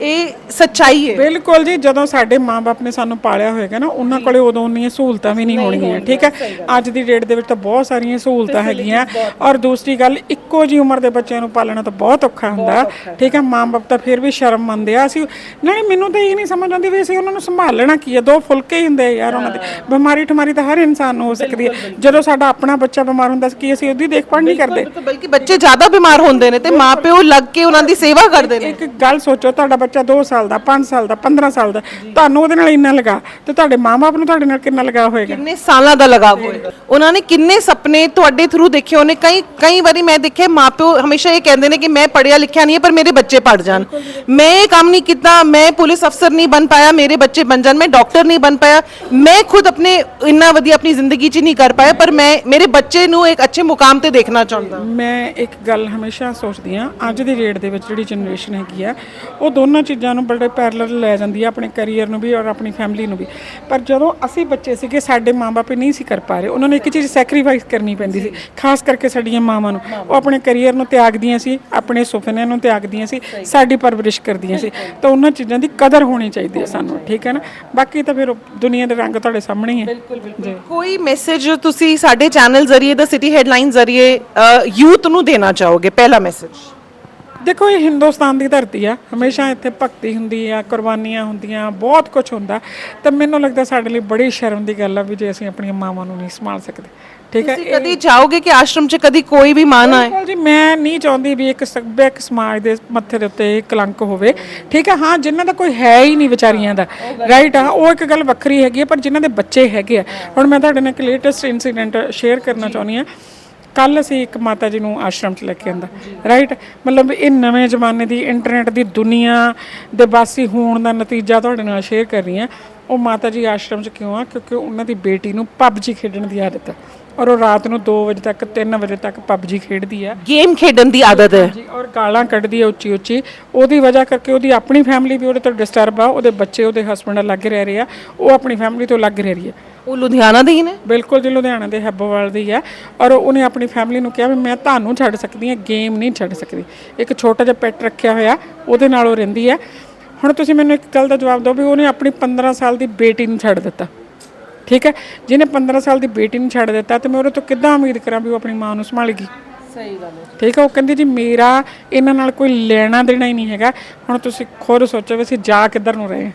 ਇਹ ਸੱਚਾਈ ਹੈ। ਬਿਲਕੁਲ ਜੀ ਜਦੋਂ ਸਾਡੇ ਮਾਪੇ ਨੇ ਸਾਨੂੰ ਪਾਲਿਆ ਹੋਏਗਾ ਨਾ ਉਹਨਾਂ ਕੋਲੇ ਉਦੋਂ ਉਨੀਆਂ ਸਹੂਲਤਾਂ ਵੀ ਨਹੀਂ ਹੋਣਗੀਆਂ ਠੀਕ ਹੈ? ਅੱਜ ਦੀ ਡੇਟ ਦੇ ਵਿੱਚ ਤਾਂ ਬਹੁਤ ਸਾਰੀਆਂ ਸਹੂਲਤਾਂ ਹੈਗੀਆਂ। ਔਰ ਦੂਸਰੀ ਗੱਲ ਇੱਕੋ ਜੀ ਉਮਰ ਦੇ ਬੱਚਿਆਂ ਨੂੰ ਪਾਲਣਾ ਤਾਂ ਬਹੁਤ ਔਖਾ ਹੁੰਦਾ। ਠੀਕ ਹੈ? ਮਾਪੇ ਤਾਂ ਫਿਰ ਵੀ ਸ਼ਰਮ ਮੰਨਦੇ ਆ। ਅਸੀਂ ਨਹੀਂ ਮੈਨੂੰ ਤਾਂ ਇਹ ਨਹੀਂ ਸਮਝ ਆਉਂਦੀ ਵੀ ਅਸੀਂ ਉਹਨਾਂ ਨੂੰ ਸੰਭਾਲਣਾ ਕੀ ਹੈ? ਦੋ ਫੁਲਕੇ ਹੀ ਹੁੰਦੇ ਯਾਰ ਉਹਨਾਂ ਦੇ। ਬਿਮਾਰੀ ਠਮਾਰੀ ਤਾਂ ਹਰ ਇਨਸਾਨ ਨੂੰ ਹੋ ਸਕਦੀ ਹੈ। ਜਦੋਂ ਸਾਡਾ ਆਪਣਾ ਬੱਚਾ ਬਿਮਾਰ ਹੁੰਦਾ ਸੀ ਕੀ ਅਸੀਂ ਉਹਦੀ ਦੇਖਭਾਲ ਨਹੀਂ ਕਰਦੇ? ਬਲਕਿ ਬੱਚੇ ਜ਼ਿਆਦਾ ਬਿਮਾਰ ਹੁੰਦੇ ਨੇ ਤੇ ਮਾਪਿਓ ਲੱਗ ਕੇ ਉਹਨਾਂ ਦੀ ਸੇਵਾ ਕਰਦੇ ਨੇ। ਇੱਕ ਗੱਲ ਸੋਚੋ ਤੁਹਾਡਾ ਬੱਚਾ 2 ਸਾਲ ਦਾ 5 ਸਾਲ ਦਾ 15 ਸਾਲ ਦਾ ਤੁਹਾਨੂੰ ਉਹਦੇ ਨਾਲ ਇੰਨਾ ਲਗਾ ਤੇ ਤੁਹਾਡੇ ਮਾਪੇ ਨੂੰ ਤੁਹਾਡੇ ਨਾਲ ਕਿੰਨਾ ਲਗਾ ਹੋਏਗਾ? ਕਿੰਨੇ ਸਾਲਾਂ ਦਾ ਲਗਾਵ ਹੋਏਗਾ? ਉਹਨਾਂ ਨੇ ਕਿੰਨੇ ਸੁਪਨੇ ਤੁਹਾਡੇ ਥਰੂ ਦੇਖੇ ਉਹਨੇ ਕਈ ਕਈ ਵਾਰੀ ਮੈਂ ਦੇਖਿਆ ਮਾਪਿਓ ਹਮੇਸ਼ਾ ਇਹ ਕਹਿੰਦੇ ਨੇ ਕਿ ਮੈਂ ਪੜਿਆ ਲਿਖਿਆ ਨਹੀਂ ਹੈ ਪਰ ਮੇਰੇ ਬੱਚੇ ਪੜ ਜਾਣ। ਮੈਂ ਇਹ ਕੰਮ ਨਹੀਂ ਕੀਤਾ ਮੈਂ ਪੁਲਿਸ ਅਫਸਰ ਨਹੀਂ ਬਣ ਪਾਇਆ ਮੇਰੇ ਬੱਚੇ ਬਣ ਜਾਣ ਮੈਂ ਡਾਕਟਰ ਨਹੀਂ ਬਣ ਪਾਇਆ ਮੈਂ ਖੁਦ ਆਪਣੇ ਇੰਨਾ ਵਧੀਆ ਆਪਣੀ ਜ਼ਿੰਦਗੀ 'ਚ ਨਹੀਂ ਕਰ ਪਾਇਆ ਪਰ ਮੈਂ ਮੇਰੇ ਬੱਚੇ ਨੂੰ ਇੱਕ ਅੱਛੇ ਮੁਕਾਮ ਤੇ ਦੇਖਣਾ ਚਾਹੁੰਦਾ। ਮੈਂ ਇੱਕ ਗੱਲ ਹਮੇਸ਼ਾ ਸੋਚਦੀ ਆ ਅੱਜ ਦੀ ਡੇਟ ਦੇ ਵਿੱਚ ਜਿਹੜੀ ਜਨਰੇਸ਼ਨ ਹੈਗੀ ਆ ਉਹ ਦੋਨਾਂ ਚੀਜ਼ਾਂ ਨੂੰ ਬੜੇ ਪੈਰਲਲ ਲੈ ਜਾਂਦੀ ਆ ਆਪਣੇ ਕੈਰੀਅਰ ਨੂੰ ਵੀ ਔਰ ਆਪਣੀ ਫੈਮਿਲੀ ਨੂੰ ਵੀ। ਪਰ ਜਦੋਂ ਅਸੀਂ ਬੱਚੇ ਸੀਗੇ ਸਾਡੇ ਮਾਪੇ ਨਹੀਂ ਸੀ ਕਰ ਪਾ ਰਹੇ। ਉਹਨਾਂ ਨੂੰ ਇੱਕ ਚੀਜ਼ ਸੈਕਰੀਫਾਈਸ ਕਰਨੀ ਪੈਂਦੀ ਸੀ ਖਾਸ ਕਰਕੇ ਸਾਡੀਆਂ ਮਾਵਾਂ ਨੂੰ। ਉਹ ਆਪਣੇ ਕੈਰੀਅਰ ਨੂੰ ਤਿਆਗਦੀਆਂ ਸੀ ਆਪਣੇ ਸੁਪਨਿਆਂ ਨੂੰ ਤਿਆਗਦੀਆਂ ਸੀ ਸਾਡੀ ਪਰਵਰਿਸ਼ ਕਰਦੀਆਂ ਸੀ। ਤਾਂ ਉਹਨਾਂ ਚੀਜ਼ਾਂ ਦੀ ਕਦਰ ਹੋਣੀ ਚਾਹੀਦੀ ਹੈ ਸਾਨੂੰ ਠੀਕ ਹੈ ਨਾ? ਬਾਕੀ ਤਾਂ ਫਿਰ ਦੁਨੀਆ ਦੇ ਰੰਗ ਤੁਹਾਡੇ ਸਾਹਮਣੇ ਹੀ ਹੈ ਕੋਈ ਮੈਸੇਜ ਤੁਸੀਂ ਸਾਡੇ ਚੈਨਲ ਜ਼ਰੀਏ ਦਾ ਸਿਟੀ ਹੈਡਲਾਈਨ ਜ਼ਰੀਏ ਯੂਥ ਨੂੰ ਦੇਣਾ ਚਾਹੋਗੇ? ਪਹਿਲਾ ਮੈਸੇਜ ਦੇਖੋ ਇਹ ਹਿੰਦੁਸਤਾਨ ਦੀ ਧਰਤੀ ਆ। ਹਮੇਸ਼ਾ ਇੱਥੇ ਭਗਤੀ ਹੁੰਦੀ ਆ ਕੁਰਬਾਨੀਆਂ ਹੁੰਦੀਆਂ ਬਹੁਤ ਕੁਝ ਹੁੰਦਾ। ਤਾਂ ਮੈਨੂੰ ਲੱਗਦਾ ਸਾਡੇ ਲਈ ਬੜੀ ਸ਼ਰਮ ਦੀ ਗੱਲ ਆ ਵੀ ਜੇ ਅਸੀਂ ਆਪਣੀਆਂ ਮਾਵਾਂ ਨੂੰ ਨਹੀਂ ਸੰਭਾਲ ਸਕਦੇ। ਠੀਕ ਹੈ ਤੁਸੀਂ ਕਦੀ ਚਾਹੋਗੇ ਕਿ ਆਸ਼ਰਮ 'ਚ ਕਦੀ ਕੋਈ ਵੀ ਮਾਂ ਨਾ ਆਏ? ਬਿਲਕੁਲ ਜੀ ਮੈਂ ਨਹੀਂ ਚਾਹੁੰਦੀ ਵੀ ਇੱਕ ਸੱਭਿਅਕ ਸਮਾਜ ਦੇ ਮੱਥੇ ਦੇ ਉੱਤੇ ਇਹ ਕਲੰਕ ਹੋਵੇ। ਠੀਕ ਹੈ ਹਾਂ ਜਿਨ੍ਹਾਂ ਦਾ ਕੋਈ ਹੈ ਹੀ ਨਹੀਂ ਵਿਚਾਰੀਆਂ ਦਾ। ਰਾਈਟ ਆ ਉਹ ਇੱਕ ਗੱਲ ਵੱਖਰੀ ਹੈਗੀ ਹੈ ਪਰ ਜਿਨ੍ਹਾਂ ਦੇ ਬੱਚੇ ਹੈਗੇ ਆ। ਹੁਣ ਮੈਂ ਤੁਹਾਡੇ ਨਾਲ ਇੱਕ ਲੇਟੈਸਟ ਇਨਸੀਡੈਂਟ ਸ਼ੇਅਰ ਕਰਨਾ ਚਾਹੁੰਦੀ ਆ। ਕੱਲ ਅਸੀਂ ਇੱਕ ਮਾਤਾ ਜੀ ਨੂੰ ਆਸ਼ਰਮ 'ਚ ਲੈ ਕੇ ਆਂਦਾ। ਰਾਈਟ ਮਤਲਬ ਇਹ ਨਵੇਂ ਜ਼ਮਾਨੇ ਦੀ ਇੰਟਰਨੈਟ ਦੀ ਦੁਨੀਆ ਦੇ ਵਾਸੀ ਹੋਣ ਦਾ ਨਤੀਜਾ ਤੁਹਾਡੇ ਨਾਲ ਸ਼ੇਅਰ ਕਰ ਰਹੀ ਹਾਂ। ਉਹ ਮਾਤਾ ਜੀ ਆਸ਼ਰਮ 'ਚ ਕਿਉਂ ਆ? ਕਿਉਂਕਿ ਉਹਨਾਂ ਦੀ ਬੇਟੀ ਨੂੰ ਪਬਜੀ ਖੇਡਣ ਦੀ ਆਦਤ ਹੈ ਔਰ ਉਹ ਰਾਤ ਨੂੰ 2 ਵਜੇ ਤੱਕ 3 ਵਜੇ ਤੱਕ ਪਬਜੀ ਖੇਡਦੀ ਆ। ਗੇਮ ਖੇਡਣ ਦੀ ਆਦਤ ਹੈ। ਜੀ ਔਰ ਗਾਲਾਂ ਕੱਢਦੀ ਹੈ ਉੱਚੀ ਉੱਚੀ। ਉਹਦੀ ਵਜ੍ਹਾ ਕਰਕੇ ਉਹਦੀ ਆਪਣੀ ਫੈਮਿਲੀ ਵੀ ਉਹਦੇ ਤੋਂ ਡਿਸਟਰਬ ਆ। ਉਹਦੇ ਬੱਚੇ ਉਹਦੇ ਹਸਬੰਡ ਅਲੱਗ ਰਹਿ ਰਹੇ ਆ। ਉਹ ਆਪਣੀ ਫੈਮਿਲੀ ਤੋਂ ਅਲੱਗ ਰਹਿ ਰਹੀ ਹੈ ਉਹ ਲੁਧਿਆਣਾ ਦੇ ਹੀ ਨੇ? ਬਿਲਕੁਲ ਜੀ ਲੁਧਿਆਣਾ ਦੇ ਹੈਬੋਵਾਲ ਦੀ ਆ। ਔਰ ਉਹਨੇ ਆਪਣੀ ਫੈਮਿਲੀ ਨੂੰ ਕਿਹਾ ਵੀ ਮੈਂ ਤੁਹਾਨੂੰ ਛੱਡ ਸਕਦੀ ਹਾਂ ਗੇਮ ਨਹੀਂ ਛੱਡ ਸਕਦੀ। ਇੱਕ ਛੋਟਾ ਜਿਹਾ ਪੈਟ ਰੱਖਿਆ ਹੋਇਆ ਉਹਦੇ ਨਾਲ ਉਹ ਰਹਿੰਦੀ ਹੈ। ਹੁਣ ਤੁਸੀਂ ਮੈਨੂੰ ਇੱਕ ਗੱਲ ਦਾ ਜਵਾਬ ਦਿਓ ਵੀ ਉਹਨੇ ਆਪਣੀ 15 ਸਾਲ ਦੀ ਬੇਟੀ ਨੂੰ ਛੱਡ ਦਿੱਤਾ। ਠੀਕ ਹੈ? ਜਿਹਨੇ 15 ਸਾਲ ਦੀ ਬੇਟੀ ਨੂੰ ਛੱਡ ਦਿੱਤਾ ਤੇ ਮੈਂ ਉਹਦੇ ਤੋਂ ਕਿੱਦਾਂ ਉਮੀਦ ਕਰਾਂ ਵੀ ਉਹ ਆਪਣੀ ਮਾਂ ਨੂੰ ਸੰਭਾਲੇਗੀ? ਸਹੀ ਗੱਲ ਹੈ। ਠੀਕ ਹੈ? ਉਹ ਕਹਿੰਦੀ ਜੀ ਮੇਰਾ ਇਹਨਾਂ ਨਾਲ ਕੋਈ ਲੈਣਾ ਦੇਣਾ ਹੀ ਨਹੀਂ ਹੈਗਾ। ਹੁਣ ਤੁਸੀਂ ਖੁਦ ਸੋਚੋ ਵੀ ਅਸੀਂ ਜਾ ਕਿੱਧਰ ਨੂੰ ਰਹੇ।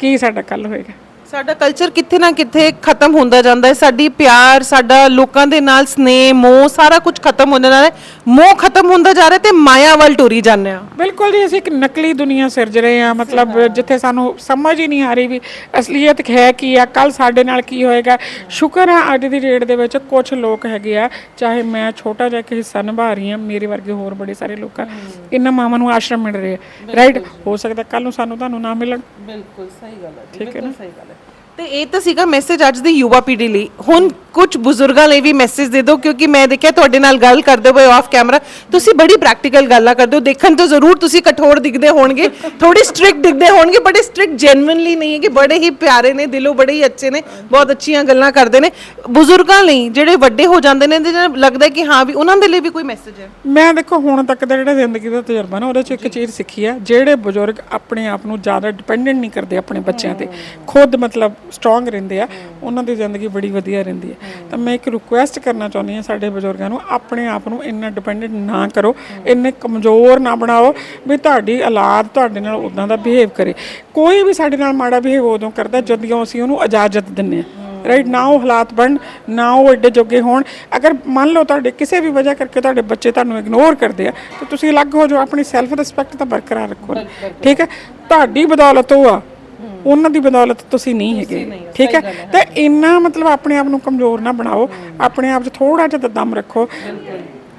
ਕੀ ਸਾਡਾ ਕੱਲ ਹੋਏਗਾ? ਸਾਡਾ ਕਲਚਰ ਕਿੱਥੇ ਨਾ ਕਿੱਥੇ ਖਤਮ ਹੁੰਦਾ ਜਾਂਦਾ ਹੈ। ਸਾਡੀ ਪਿਆਰ ਸਾਡਾ ਲੋਕਾਂ ਦੇ ਨਾਲ ਸਨੇਹ ਮੋਹ ਸਾਰਾ ਕੁਝ ਖਤਮ ਹੁੰਦਾ ਜਾ ਰਿਹਾ ਹੈ। ਮੋਹ ਖਤਮ ਹੁੰਦਾ ਜਾ ਰਿਹਾ ਤੇ ਮਾਇਆ ਵੱਲ ਟੁਰੀ ਜਾਂਦੇ ਆ ਬਿਲਕੁਲ ਜੀ ਅਸੀਂ ਇੱਕ ਨਕਲੀ ਦੁਨੀਆ ਸਿਰਜ ਰਹੇ ਹਾਂ। ਮਤਲਬ ਜਿੱਥੇ ਸਾਨੂੰ ਸਮਝ ਹੀ ਨਹੀਂ ਆ ਰਹੀ ਵੀ ਅਸਲੀਅਤ ਹੈ ਕੀ ਆ ਕੱਲ ਸਾਡੇ ਨਾਲ ਕੀ ਹੋਏਗਾ। ਸ਼ੁਕਰ ਹੈ ਅੱਜ ਦੀ ਡੇਟ ਦੇ ਵਿੱਚ ਕੁਝ ਲੋਕ ਹੈਗੇ ਆ ਚਾਹੇ ਮੈਂ ਛੋਟਾ ਜਿਹਾ ਇੱਕ ਹਿੱਸਾ ਨਿਭਾ ਰਹੀ ਹਾਂ ਮੇਰੇ ਵਰਗੇ ਹੋਰ ਬੜੇ ਸਾਰੇ ਲੋਕਾਂ ਇਹਨਾਂ ਮਾਵਾਂ ਨੂੰ ਆਸ਼ਰਮ ਮਿਲ ਰਹੇ ਆ। ਰਾਈਟ ਹੋ ਸਕਦਾ ਕੱਲ ਨੂੰ ਸਾਨੂੰ ਤੁਹਾਨੂੰ ਨਾ ਮਿਲਣ। ਬਿਲਕੁਲ ਸਹੀ ਗੱਲ ਹੈ ਠੀਕ ਹੈ ਨਾ? ਸਹੀ ਗੱਲ ਹੈ। ਤੇ ਇਹ ਤਾਂ ਸੀਗਾ ਮੈਸੇਜ ਅੱਜ ਦੀ ਯੁਵਾ ਪੀੜ੍ਹੀ ਲਈ। ਹੁਣ ਕੁਝ ਬਜ਼ੁਰਗਾਂ ਲਈ ਵੀ ਮੈਸੇਜ ਦੇ ਦਿਓ, ਕਿਉਂਕਿ ਮੈਂ ਦੇਖਿਆ ਤੁਹਾਡੇ ਨਾਲ ਗੱਲ ਕਰਦੇ ਹੋਏ ਆਫ ਕੈਮਰਾ ਤੁਸੀਂ ਬੜੀ ਪ੍ਰੈਕਟੀਕਲ ਗੱਲਾਂ ਕਰਦੇ ਹੋ। ਦੇਖਣ ਤੋਂ ਜ਼ਰੂਰ ਤੁਸੀਂ ਕਠੋਰ ਦਿਖਦੇ ਹੋਣਗੇ ਥੋੜੀ ਸਟ੍ਰਿਕਟ ਦਿਖਦੇ ਹੋਣਗੇ ਬਟ ਸਟ੍ਰਿਕਟ ਜੈਨੂਇਨਲੀ ਨਹੀਂ ਹੈ ਕਿ ਬੜੇ ਹੀ ਪਿਆਰੇ ਨੇ, ਦਿਲੋਂ ਬੜੇ ਹੀ ਅੱਛੇ ਨੇ, ਬਹੁਤ ਅੱਛੀਆਂ ਗੱਲਾਂ ਕਰਦੇ ਨੇ। ਬਜ਼ੁਰਗਾਂ ਲਈ ਜਿਹੜੇ ਵੱਡੇ ਹੋ ਜਾਂਦੇ ਨੇ, ਜਿਹਨਾਂ ਨੂੰ ਲੱਗਦਾ ਕਿ ਹਾਂ ਵੀ ਉਹਨਾਂ ਦੇ ਲਈ ਵੀ ਕੋਈ ਮੈਸੇਜ ਹੈ। ਮੈਂ ਦੇਖੋ, ਹੁਣ ਤੱਕ ਦਾ ਜਿਹੜਾ ਜ਼ਿੰਦਗੀ ਦਾ ਤਜਰਬਾ ਨਾ, ਉਹਦੇ ਚ ਇੱਕ ਚੀਜ਼ ਸਿੱਖੀ ਹੈ। ਜਿਹੜੇ ਬਜ਼ੁਰਗ ਆਪਣੇ ਆਪ ਨੂੰ ਜ਼ਿਆਦਾ ਡਿਪੈਂਡੈਂਟ ਨਹੀਂ ਕਰਦੇ, ਆਪਣੇ ਬੱਚਿਆਂ ਤੇ। ਖੁਦ ਮਤਲਬ ਸਟਰੋਂਗ ਰਹਿੰਦੇ ਆ ਉਹਨਾਂ ਦੀ ਜ਼ਿੰਦਗੀ ਬੜੀ ਵਧੀਆ ਰਹਿੰਦੀ ਹੈ ਤਾਂ ਮੈਂ ਇੱਕ ਰਿਕੁਐਸਟ ਕਰਨਾ ਚਾਹੁੰਦੀ ਹਾਂ ਸਾਡੇ ਬਜ਼ੁਰਗਾਂ ਨੂੰ ਆਪਣੇ ਆਪ ਨੂੰ ਇੰਨਾ ਡਿਪੈਂਡੈਂਟ ਨਾ ਕਰੋ ਇੰਨੇ ਕਮਜ਼ੋਰ ਨਾ ਬਣਾਓ ਵੀ ਤੁਹਾਡੀ ਔਲਾਦ ਤੁਹਾਡੇ ਨਾਲ ਉਦਾਂ ਦਾ ਬਿਹੇਵ ਕਰੇ। ਕੋਈ ਵੀ ਸਾਡੇ ਨਾਲ ਮਾੜਾ ਬਿਹੇਵ ਉਦੋਂ ਕਰਦਾ ਜਦੋਂ ਅਸੀਂ ਉਹਨੂੰ ਇਜਾਜ਼ਤ ਦਿੰਨੇ ਆ ਰਾਈਟ ਨਾ ਉਹ ਹਾਲਾਤ ਬਣ ਨਾ ਉਹ ਐਡੇ ਜੋਗੇ ਹੋਣ। ਅਗਰ ਮੰਨ ਲਓ ਤੁਹਾਡੇ ਕਿਸੇ ਵੀ ਵਜ੍ਹਾ ਕਰਕੇ ਤੁਹਾਡੇ ਬੱਚੇ ਤੁਹਾਨੂੰ ਇਗਨੋਰ ਕਰਦੇ ਆ ਤੇ ਤੁਸੀਂ ਅਲੱਗ ਹੋ ਜਾਓ ਆਪਣੀ ਸੈਲਫ ਰਿਸਪੈਕਟ ਤਾਂ ਬਰਕਰਾਰ ਰੱਖੋ। ਠੀਕ ਹੈ? ਤੁਹਾਡੀ ਬਦੌਲਤ ਉਹ ਆ। ਉਹਨਾਂ ਦੀ ਬਦੌਲਤ ਤੁਸੀਂ ਨਹੀਂ ਹੈਗੇ। ਠੀਕ ਹੈ? ਤੇ ਇੰਨਾ ਮਤਲਬ ਆਪਣੇ ਆਪ ਨੂੰ ਕਮਜ਼ੋਰ ਨਾ ਬਣਾਓ। ਆਪਣੇ ਆਪ 'ਚ ਥੋੜਾ ਜਿਹਾ ਦਮ ਰੱਖੋ।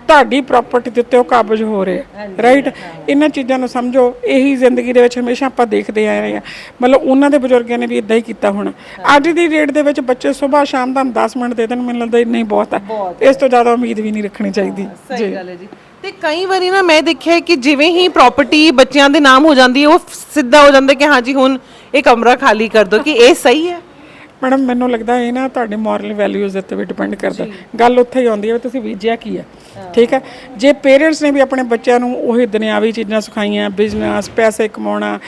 ਤੁਹਾਡੀ ਪ੍ਰਾਪਰਟੀ ਦੇ ਉੱਤੇ ਉਹ ਕਾਬਜ ਹੋ ਰਹੇ ਆ। ਰਾਈਟ ਇਹਨਾਂ ਚੀਜ਼ਾਂ ਨੂੰ ਸਮਝੋ। ਇਹੀ ਜ਼ਿੰਦਗੀ ਦੇ ਵਿੱਚ ਹਮੇਸ਼ਾ ਆਪਾਂ ਦੇਖਦੇ ਆ ਰਹੇ ਆ। ਮਤਲਬ ਉਹਨਾਂ ਦੇ ਬਜ਼ੁਰਗਾਂ ਨੇ ਵੀ ਇਦਾਂ ਹੀ ਕੀਤਾ ਹੋਣਾ। ਅੱਜ ਦੀ ਡੇਟ ਦੇ ਵਿੱਚ ਬੱਚੇ ਸਵੇਰ ਸ਼ਾਮ ਦਾ 10 ਮਿੰਟ ਦੇ ਦੇਣ ਮੈਨੂੰ ਲੱਗਦਾ ਇੰਨਾ ਹੀ ਬਹੁਤ ਹੈ। ਇਸ ਤੋਂ ਜ਼ਿਆਦਾ ਉਮੀਦ ਵੀ ਨਹੀਂ ਰੱਖਣੀ ਚਾਹੀਦੀ। ਸਹੀ ਗੱਲ ਹੈ ਜੀ। ਤੇ ਕਈ ਵਾਰੀ ਨਾ ਮੈਂ ਦੇਖਿਆ ਕਿ ਜਿਵੇਂ ਹੀ ਪ੍ਰਾਪਰਟੀ ਬੱਚਿਆਂ ਦੇ ਨਾਮ ਹੋ ਜਾਂਦੀ ਹੈ ਉਹ ਸਿੱਧਾ ਹੋ ਜਾਂਦਾ ਕਿ ਹਾਂਜੀ ਹੁਣ ਇਹ ਕਮਰਾ ਖਾਲੀ ਕਰ ਦਿਓ ਕਿ ਇਹ ਸਹੀ ਹੈ? ਮੈਡਮ ਮੈਨੂੰ ਲੱਗਦਾ ਇਹ ਨਾ ਤੁਹਾਡੇ ਮੋਰਲ ਵੈਲਿਊਜ਼ ਦੇ ਉੱਤੇ ਵੀ ਡਿਪੈਂਡ ਕਰਦਾ। ਗੱਲ ਉੱਥੇ ਹੀ ਆਉਂਦੀ ਹੈ ਵੀ ਤੁਸੀਂ ਬੀਜਿਆ ਕੀ ਹੈ? ਠੀਕ ਹੈ? ਜੇ ਪੇਰੈਂਟਸ ਨੇ ਵੀ ਆਪਣੇ ਬੱਚਿਆਂ ਨੂੰ ਉਹੀ ਦੁਨਿਆਵੀ ਚੀਜ਼ਾਂ ਸਿਖਾਈਆਂ ਬਿਜ਼ਨਸ ਪੈਸੇ ਕਮਾਉਣਾ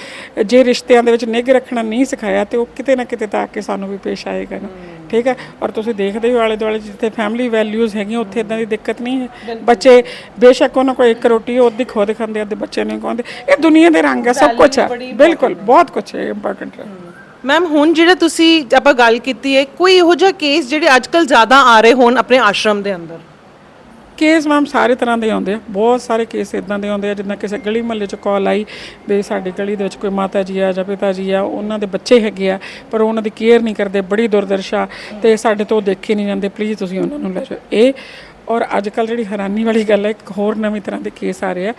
ਜੇ ਰਿਸ਼ਤਿਆਂ ਦੇ ਵਿੱਚ ਨਿੱਘ ਰੱਖਣਾ ਨਹੀਂ ਸਿਖਾਇਆ ਤੇ ਉਹ ਕਿਤੇ ਨਾ ਕਿਤੇ ਤਾਂ ਆ ਕੇ ਸਾਨੂੰ ਵੀ ਪੇਸ਼ ਆਏਗਾ ਨਾ। ਠੀਕ ਹੈ? ਔਰ ਤੁਸੀਂ ਦੇਖਦੇ ਹੋ ਆਲੇ ਦੁਆਲੇ ਜਿੱਥੇ ਫੈਮਿਲੀ ਵੈਲਿਊਜ਼ ਹੈਗੀਆਂ ਉੱਥੇ ਇਦਾਂ ਦੀ ਦਿੱਕਤ ਨਹੀਂ ਹੈ। ਬੱਚੇ ਬੇਸ਼ੱਕ ਉਹਨਾਂ ਕੋਲ ਇੱਕ ਰੋਟੀ ਉਹਦੀ ਖੁਦ ਖਾਂਦੇ ਅੱਧੇ ਬੱਚੇ ਨਹੀਂ ਖਾਂਦੇ ਇਹ ਦੁਨੀਆ ਦੇ ਰੰਗ ਹੈ ਸਭ ਕੁਝ ਹੈ। ਬਿਲਕੁਲ ਬਹੁਤ ਕੁਝ ਹੈ ਇੰਪੋਰਟੈਂਟ ਹੈ। ਮੈਮ ਹੁਣ ਜਿਹੜਾ ਤੁਸੀਂ ਆਪਾਂ ਗੱਲ ਕੀਤੀ ਹੈ ਕੋਈ ਇਹੋ ਜਿਹਾ ਕੇਸ ਜਿਹੜੇ ਅੱਜਕੱਲ ਜ਼ਿਆਦਾ ਆ ਰਹੇ ਹੋਣ ਆਪਣੇ ਆਸ਼ਰਮ ਦੇ ਅੰਦਰ? ਕੇਸ ਮੈਮ ਸਾਰੇ ਤਰ੍ਹਾਂ ਦੇ ਆਉਂਦੇ ਆ। ਬਹੁਤ ਸਾਰੇ ਕੇਸ ਇਦਾਂ ਦੇ ਆਉਂਦੇ ਆ, ਜਿੱਦਾਂ ਕਿਸੇ ਗਲੀ ਮਹੱਲੇ 'ਚ ਕਾਲ ਆਈ ਵੀ ਸਾਡੀ ਗਲੀ ਦੇ ਵਿੱਚ ਕੋਈ ਮਾਤਾ ਜੀ ਆ ਜਾਂ ਪਿਤਾ ਜੀ ਆ, ਉਹਨਾਂ ਦੇ ਬੱਚੇ ਹੈਗੇ ਆ, ਪਰ ਉਹਨਾਂ ਦੀ ਕੇਅਰ ਨਹੀਂ ਕਰਦੇ, ਬੜੀ ਦੁਰਦਰਸ਼ਾ ਤੇ ਸਾਡੇ ਤੋਂ ਉਹ ਦੇਖੇ ਨਹੀਂ ਜਾਂਦੇ ਪਲੀਜ਼ ਤੁਸੀਂ ਉਹਨਾਂ ਨੂੰ ਲੈ ਜਾਓ। ਇਹ ਔਰ ਅੱਜ ਕੱਲ ਜਿਹੜੀ ਹੈਰਾਨੀ ਵਾਲੀ ਗੱਲ ਹੈ, ਇੱਕ ਹੋਰ ਨਵੀਂ ਤਰ੍ਹਾਂ ਦੇ ਕੇਸ ਆ ਰਹੇ ਆ।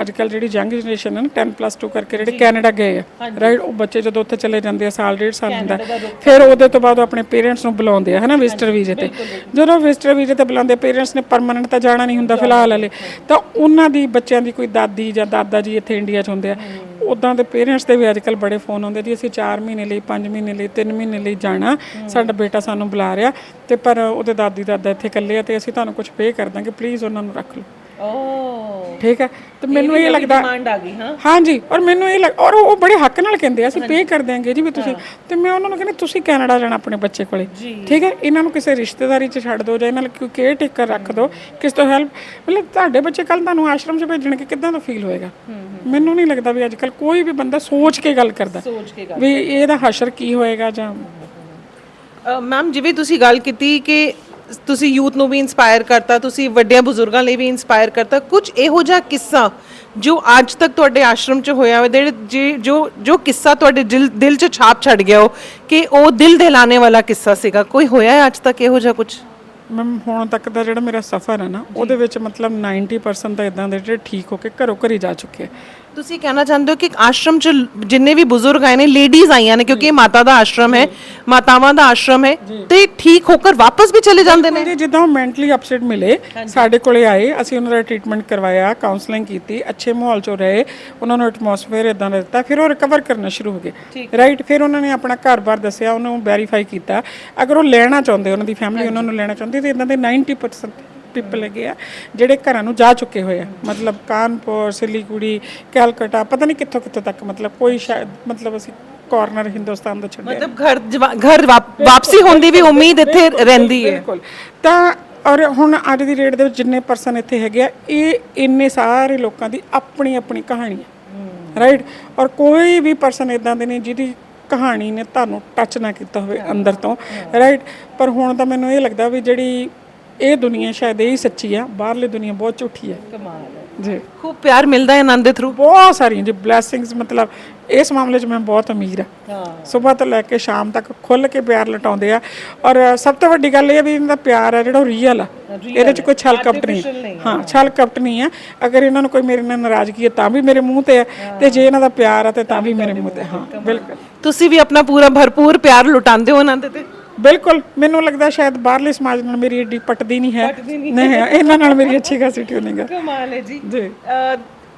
ਅੱਜ ਕੱਲ ਜਿਹੜੀ ਯੰਗ ਜਨਰੇਸ਼ਨ ਹੈ ਨਾ 10 ਪਲੱਸ 2 ਕਰਕੇ ਜਿਹੜੇ ਕੈਨੇਡਾ ਗਏ ਆ ਰਾਈਟ ਉਹ ਬੱਚੇ ਜਦੋਂ ਉੱਥੇ ਚਲੇ ਜਾਂਦੇ ਆ ਸਾਲ ਡੇਢ ਸਾਲ ਹੁੰਦਾ ਫਿਰ ਉਹਦੇ ਤੋਂ ਬਾਅਦ ਆਪਣੇ ਪੇਰੈਂਟਸ ਨੂੰ ਬੁਲਾਉਂਦੇ ਆ ਹਨਾ ਵਿਜ਼ਟਰ ਵੀਜ਼ੇ ਤੇ। ਜਦੋਂ ਵਿਜ਼ਟਰ ਵੀਜ਼ੇ ਤੇ ਬੁਲਾਉਂਦੇ ਪੇਰੈਂਟਸ ਨੇ ਪਰਮਨੈਂਟ ਤਾਂ ਜਾਣਾ ਨਹੀਂ ਹੁੰਦਾ ਫਿਲਹਾਲ ਹਲੇ। ਤਾਂ ਉਹਨਾਂ ਦੀ ਬੱਚਿਆਂ ਦੀ ਕੋਈ ਦਾਦੀ ਜਾਂ ਦਾਦਾ ਜੀ ਇੱਥੇ ਇੰਡੀਆ 'ਚ ਹੁੰਦੇ ਆ ਉਦਾਂ ਦੇ ਪੇਰੈਂਟਸ ਦੇ ਵੀ ਅੱਜ ਕੱਲ ਬੜੇ ਫੋਨ ਆਉਂਦੇ ਜੀ ਅਸੀਂ 4 ਮਹੀਨੇ ਲਈ 5 ਮਹੀਨੇ ਲਈ 3 ਮਹੀਨੇ ਲਈ ਜਾਣਾ ਸਾਡਾ ਬੇਟਾ ਸਾਨੂੰ ਬੁਲਾ ਰਿਹਾ ਤੇ ਪਰ ਉਹਦੇ ਦਾਦੀ ਦਾਦਾ ਇੱਥੇ ਇਕੱਲੇ ਆ ਤੇ ਅਸੀਂ ਤੁਹਾਨੂੰ ਕੁਝ ਪੇ ਕਰ ਦਾਂਗੇ ਪਲੀਜ਼ ਉਹਨਾਂ ਨੂੰ ਰੱਖ ਲਓ। ਓ ਠੀਕ ਹੈ? ਤੇ ਮੈਨੂੰ ਇਹ ਲੱਗਦਾ ਡਿਮਾਂਡ ਆ ਗਈ ਹਾਂ। ਹਾਂਜੀ ਔਰ ਮੈਨੂੰ ਇਹ ਲੱਗ ਔਰ ਉਹ ਬੜੇ ਹੱਕ ਨਾਲ ਕਹਿੰਦੇ ਅਸੀਂ ਪੇ ਕਰ ਦਿਆਂਗੇ ਜੀ ਵੀ ਤੁਸੀਂ। ਤੇ ਮੈਂ ਉਹਨਾਂ ਨੂੰ ਕਹਿੰਦੀ ਤੁਸੀਂ ਕੈਨੇਡਾ ਜਾਣਾ ਆਪਣੇ ਬੱਚੇ ਕੋਲੇ। ਠੀਕ ਹੈ? ਇਹਨਾਂ ਨੂੰ ਕਿਸੇ ਰਿਸ਼ਤੇਦਾਰੀ 'ਚ ਛੱਡ ਦਿਓ ਜਾਂ ਇਹਨਾਂ ਨੂੰ ਕੋਈ ਕੇਅਰ ਟੇਕਰ ਰੱਖ ਦਿਓ ਕਿਸ ਤੋਂ ਹੈਲਪ ਮਤਲਬ ਤੁਹਾਡੇ ਬੱਚੇ ਕੱਲ ਤੁਹਾਨੂੰ ਆਸ਼ਰਮ 'ਚ ਭੇਜਣਗੇ ਕਿੱਦਾਂ ਦਾ ਫੀਲ ਹੋਏਗਾ? ਮੈਨੂੰ ਨਹੀਂ ਲੱਗਦਾ ਵੀ ਅੱਜ ਕੱਲ ਕੋਈ ਵੀ ਬੰਦਾ ਸੋਚ ਕੇ ਗੱਲ ਕਰਦਾ। ਸੋਚ ਕੇ ਵੀ ਇਹਦਾ ਹਸ਼ਰ ਕੀ ਹੋਏਗਾ ਜਾਂ ਮੈਮ ਜਿਵੇਂ ਤੁਸੀਂ ਗੱਲ ਕੀਤੀ ਕਿ ਤੁਸੀਂ ਯੂਥ ਨੂੰ ਵੀ ਇਨਸਪਾਇਰ ਕਰਤਾ ਤੁਸੀਂ ਵੱਡਿਆਂ ਬਜ਼ੁਰਗਾਂ ਲਈ ਵੀ ਇਨਸਪਾਇਰ ਕਰਤਾ। ਕੁਝ ਇਹੋ ਜਿਹਾ ਕਿੱਸਾ ਜੋ ਅੱਜ ਤੱਕ ਤੁਹਾਡੇ ਆਸ਼ਰਮ 'ਚ ਹੋਇਆ ਹੋਵੇ ਜਿਹੜੇ ਜੇ- ਜੋ ਕਿੱਸਾ ਤੁਹਾਡੇ ਦਿਲ ਦਿਲ 'ਚ ਛਾਪ ਛੱਡ ਗਿਆ ਹੋ ਕਿ ਉਹ ਦਿਲ ਦਹਿਲਾਣੇ ਵਾਲਾ ਕਿੱਸਾ ਸੀਗਾ। ਕੋਈ ਹੋਇਆ ਹੈ ਅੱਜ ਤੱਕ ਇਹੋ ਜਿਹਾ ਕੁਝ? ਮੈਮ ਹੁਣ ਤੱਕ ਦਾ ਜਿਹੜਾ ਮੇਰਾ ਸਫ਼ਰ ਹੈ ਨਾ ਉਹਦੇ ਵਿੱਚ ਮਤਲਬ 90% ਤਾਂ ਇਦਾਂ ਦੇ ਜਿਹੜੇ ਠੀਕ ਹੋ ਕੇ ਘਰੋਂ ਘਰੀ ਜਾ ਚੁੱਕੇ ਤੁਸੀਂ ਕਹਿਣਾ ਚਾਹੁੰਦੇ ਹੋ ਕਿ ਆਸ਼ਰਮ 'ਚ ਜਿੰਨੇ ਵੀ ਬਜ਼ੁਰਗ ਆਏ ਨੇ ਲੇਡੀਜ਼ ਆਈਆਂ ਨੇ ਕਿਉਂਕਿ ਇਹ ਮਾਤਾ ਦਾ ਆਸ਼ਰਮ ਹੈ ਮਾਤਾਵਾਂ ਦਾ ਆਸ਼ਰਮ ਹੈ ਤੇ ਠੀਕ ਹੋ ਕੇ ਵਾਪਸ ਵੀ ਚਲੇ ਜਾਂਦੇ ਨੇ? ਜੀ ਜਿੱਦਾਂ ਮੈਂਟਲੀ ਅਪਸੈਟ ਮਿਲੇ ਸਾਡੇ ਕੋਲੇ ਆਏ ਅਸੀਂ ਉਹਨਾਂ ਦਾ ਟ੍ਰੀਟਮੈਂਟ ਕਰਵਾਇਆ ਕਾਉਂਸਲਿੰਗ ਕੀਤੀ ਅੱਛੇ ਮਾਹੌਲ 'ਚ ਰਹੇ ਉਹਨਾਂ ਨੂੰ ਐਟਮੋਸਫੇਅਰ ਇਦਾਂ ਦਾ ਦਿੱਤਾ ਫਿਰ ਉਹ ਰਿਕਵਰ ਕਰਨਾ ਸ਼ੁਰੂ ਹੋ ਗਏ। ਰਾਈਟ ਫਿਰ ਉਹਨਾਂ ਨੇ ਆਪਣਾ ਘਰ-ਬਾਰ ਦੱਸਿਆ ਉਹਨੂੰ ਵੈਰੀਫਾਈ ਕੀਤਾ। ਅਗਰ ਉਹ ਲੈਣਾ ਚਾਹੁੰਦੇ ਉਹਨਾਂ ਦੀ ਫੈਮਿਲੀ ਉਹਨਾਂ ਨੂੰ ਲੈਣਾ ਚਾਹੁੰਦੀ ਤੇ ਇਦਾਂ ਦੇ 90% ਪੀਪਲ ਹੈਗੇ ਆ ਜਿਹੜੇ ਘਰਾਂ ਨੂੰ ਜਾ ਚੁੱਕੇ ਹੋਏ ਆ। ਮਤਲਬ ਕਾਨਪੁਰ ਸਿਲੀਗੁੜੀ ਕੈਲਕਟਾ ਪਤਾ ਨਹੀਂ ਕਿੱਥੋਂ ਕਿੱਥੋਂ ਤੱਕ ਮਤਲਬ ਕੋਈ ਸ਼ਾਇਦ ਮਤਲਬ ਅਸੀਂ ਕਾਰਨਰ ਹਿੰਦੁਸਤਾਨ ਦਾ ਛੱਡਿਆ ਮਤਲਬ ਘਰ ਘਰ ਵਾਪ- ਵਾਪਸੀ ਹੁੰਦੀ ਵੀ ਉਮੀਦ ਇੱਥੇ ਰਹਿੰਦੀ ਹੈ। ਬਿਲਕੁਲ। ਤਾਂ ਔਰ ਹੁਣ ਅੱਜ ਦੀ ਡੇਟ ਦੇ ਵਿੱਚ ਜਿੰਨੇ ਪਰਸਨ ਇੱਥੇ ਹੈਗੇ ਆ ਇਹ ਇੰਨੇ ਸਾਰੇ ਲੋਕਾਂ ਦੀ ਆਪਣੀ ਆਪਣੀ ਕਹਾਣੀ ਹੈ। ਰਾਈਟ ਔਰ ਕੋਈ ਵੀ ਪਰਸਨ ਇਦਾਂ ਦੇ ਨਹੀਂ ਜਿਹਦੀ ਕਹਾਣੀ ਨੇ ਤੁਹਾਨੂੰ ਟੱਚ ਨਾ ਕੀਤਾ ਹੋਵੇ ਅੰਦਰ ਤੋਂ। ਰਾਈਟ ਪਰ ਹੁਣ ਤਾਂ ਮੈਨੂੰ ਇਹ ਲੱਗਦਾ ਵੀ ਜਿਹੜੀ ਇਹ ਦੁਨੀਆ ਸ਼ਾਇਦ ਇਹ ਹੀ ਸੱਚੀ ਆ ਬਾਹਰਲੀ ਦੁਨੀਆ ਬਹੁਤ ਝੂਠੀ ਹੈ ਕਮਾਲ ਹੈ। ਜੀ। ਖੂਬ ਪਿਆਰ ਮਿਲਦਾ ਹੈ ਆਨੰਦ ਦੇ ਥਰੂ ਬਹੁਤ ਸਾਰੀਆਂ ਜੀ ਬਲੇਸਿੰਗਸ ਮਤਲਬ ਇਸ ਮਾਮਲੇ 'ਚ ਮੈਂ ਬਹੁਤ ਅਮੀਰ ਆ। ਸਵੇਰ ਤੋਂ ਲੈ ਕੇ ਸ਼ਾਮ ਤੱਕ ਖੁੱਲ ਕੇ ਪਿਆਰ ਲਟਾਉਂਦੇ ਆ। ਔਰ ਸਭ ਤੋਂ ਵੱਡੀ ਗੱਲ ਇਹ ਆ ਵੀ ਇਹਨਾਂ ਦਾ ਪਿਆਰ ਹੈ ਜਿਹੜਾ ਰੀਅਲ ਆ। ਇਹਦੇ 'ਚ ਕੋਈ ਛਲ ਕਪਟ ਨਹੀਂ। ਹਾਂ। ਛਲ ਕਪਟ ਨਹੀਂ ਆ ਅਗਰ ਇਹਨਾਂ ਨੂੰ ਕੋਈ ਮੇਰੇ ਨਾਲ ਨਾਰਾਜ਼ਗੀ ਹੈ ਤਾਂ ਵੀ ਮੇਰੇ ਮੂੰਹ ਤੇ ਹੈ। ਤੇ ਜੇ ਇਹਨਾਂ ਦਾ ਪਿਆਰ ਆ ਤੇ ਤਾਂ ਵੀ ਮੇਰੇ ਮੂੰਹ ਤੇ ਹਾਂ। ਬਿਲਕੁਲ। ਤੁਸੀਂ ਵੀ ਆਪਣਾ ਪੂਰਾ ਭਰਪੂਰ ਪਿਆਰ ਲੁਟਾਉਂਦੇ ਹੋ ਆਨੰਦ ਤੇ? ਬਿਲਕੁਲ ਮੈਨੂੰ ਲੱਗਦਾ ਸ਼ਾਇਦ ਬਾਹਰਲੇ ਸਮਾਜ ਨਾਲ ਮੇਰੀ ਏਡੀ ਪਟਦੀ ਨਹੀਂ ਹੈ। ਨਹੀਂ। ਇਹਨਾਂ ਨਾਲ ਮੇਰੀ ਅੱਛੀ ਖਾਸੀ ਟਿਊਨਿੰਗ ਹੈ। ਕਮਾਲ ਹੈ ਜੀ। ਜੀ।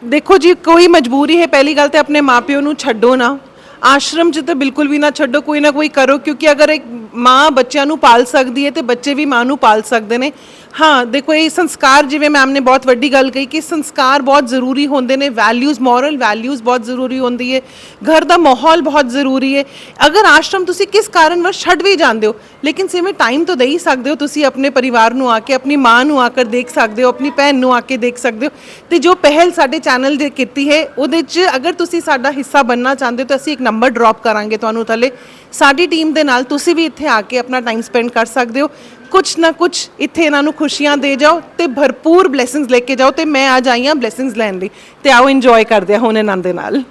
ਦੇਖੋ ਜੀ ਕੋਈ ਮਜਬੂਰੀ ਹੈ ਪਹਿਲੀ ਗੱਲ ਤੇ ਆਪਣੇ ਮਾਪਿਓ ਨੂੰ ਛੱਡੋ ਨਾ। ਆਸ਼ਰਮ 'ਚ ਤਾਂ ਬਿਲਕੁਲ ਵੀ ਨਾ ਛੱਡੋ ਕੋਈ ਨਾ ਕੋਈ ਕਰੋ ਕਿਉਂਕਿ ਅਗਰ ਇੱਕ ਮਾਂ ਬੱਚਿਆਂ ਨੂੰ ਪਾਲ ਸਕਦੀ ਹੈ ਤੇ ਬੱਚੇ ਵੀ ਮਾਂ ਨੂੰ ਪਾਲ ਸਕਦੇ ਨੇ। ਹਾਂ, ਦੇਖੋ, ਇਹ ਸੰਸਕਾਰ ਜਿਵੇਂ ਮੈਮ ਨੇ ਬਹੁਤ ਵੱਡੀ ਗੱਲ ਕਹੀ ਕਿ ਸੰਸਕਾਰ ਬਹੁਤ ਜ਼ਰੂਰੀ ਹੁੰਦੇ ਨੇ ਵੈਲਿਊਜ਼ ਮੋਰਲ ਵੈਲਿਊਜ਼ ਬਹੁਤ ਜ਼ਰੂਰੀ ਹੁੰਦੀ ਹੈ। ਘਰ ਦਾ ਮਾਹੌਲ ਬਹੁਤ ਜ਼ਰੂਰੀ ਹੈ। ਅਗਰ ਆਸ਼ਰਮ ਤੁਸੀਂ ਕਿਸ ਕਾਰਨ ਕਾਰਨਵਸ਼ ਛੱਡ ਵੀ ਜਾਂਦੇ ਹੋ, ਲੇਕਿਨ ਸਿਵੇਂ ਟਾਈਮ ਤਾਂ ਦੇ ਹੀ ਸਕਦੇ ਹੋ, ਤੁਸੀਂ ਆਪਣੇ ਪਰਿਵਾਰ ਨੂੰ ਆ ਕੇ, ਆਪਣੀ ਮਾਂ ਨੂੰ ਆ ਕੇ ਦੇਖ ਸਕਦੇ ਹੋ, ਆਪਣੀ ਭੈਣ ਨੂੰ ਆ ਕੇ ਦੇਖ ਸਕਦੇ ਹੋ। ਤੇ ਜੋ ਪਹਿਲ ਸਾਡੇ ਚੈਨਲ ਦੇ ਕੀਤੀ ਹੈ, ਉਹਦੇ 'ਚ ਅਗਰ ਤੁਸੀਂ ਸਾਡਾ ਹਿੱਸਾ ਬਣਨਾ ਚਾਹੁੰਦੇ ਹੋ, ਤਾਂ ਅਸੀਂ ਇੱਕ ਨੰਬਰ ਡ੍ਰੌਪ ਕਰਾਂਗੇ ਤੁਹਾਨੂੰ ਥੱਲੇ। ਸਾਡੀ ਟੀਮ ਦੇ ਨਾਲ ਤੁਸੀਂ ਵੀ ਇੱਥੇ ਆ ਕੇ ਆਪਣਾ ਟਾਈਮ ਸਪੈਂਡ ਕਰ ਸਕਦੇ ਹੋ। ਕੁਛ ਨਾ ਕੁਛ ਇੱਥੇ ਇਹਨਾਂ ਨੂੰ ਖੁਸ਼ੀਆਂ ਦੇ ਜਾਓ ਤੇ ਭਰਪੂਰ ਬਲੇਸਿੰਗਸ ਲੈ ਕੇ ਜਾਓ ਤੇ ਮੈਂ ਅੱਜ ਆਈ ਹਾਂ ਬਲੇਸਿੰਗਸ ਲੈਣ ਲਈ। ਤੇ ਆਓ ਇੰਜੋਏ ਕਰਦੇ ਹਾਂ ਹੁਣ ਇਹਨਾਂ ਦੇ ਨਾਲ।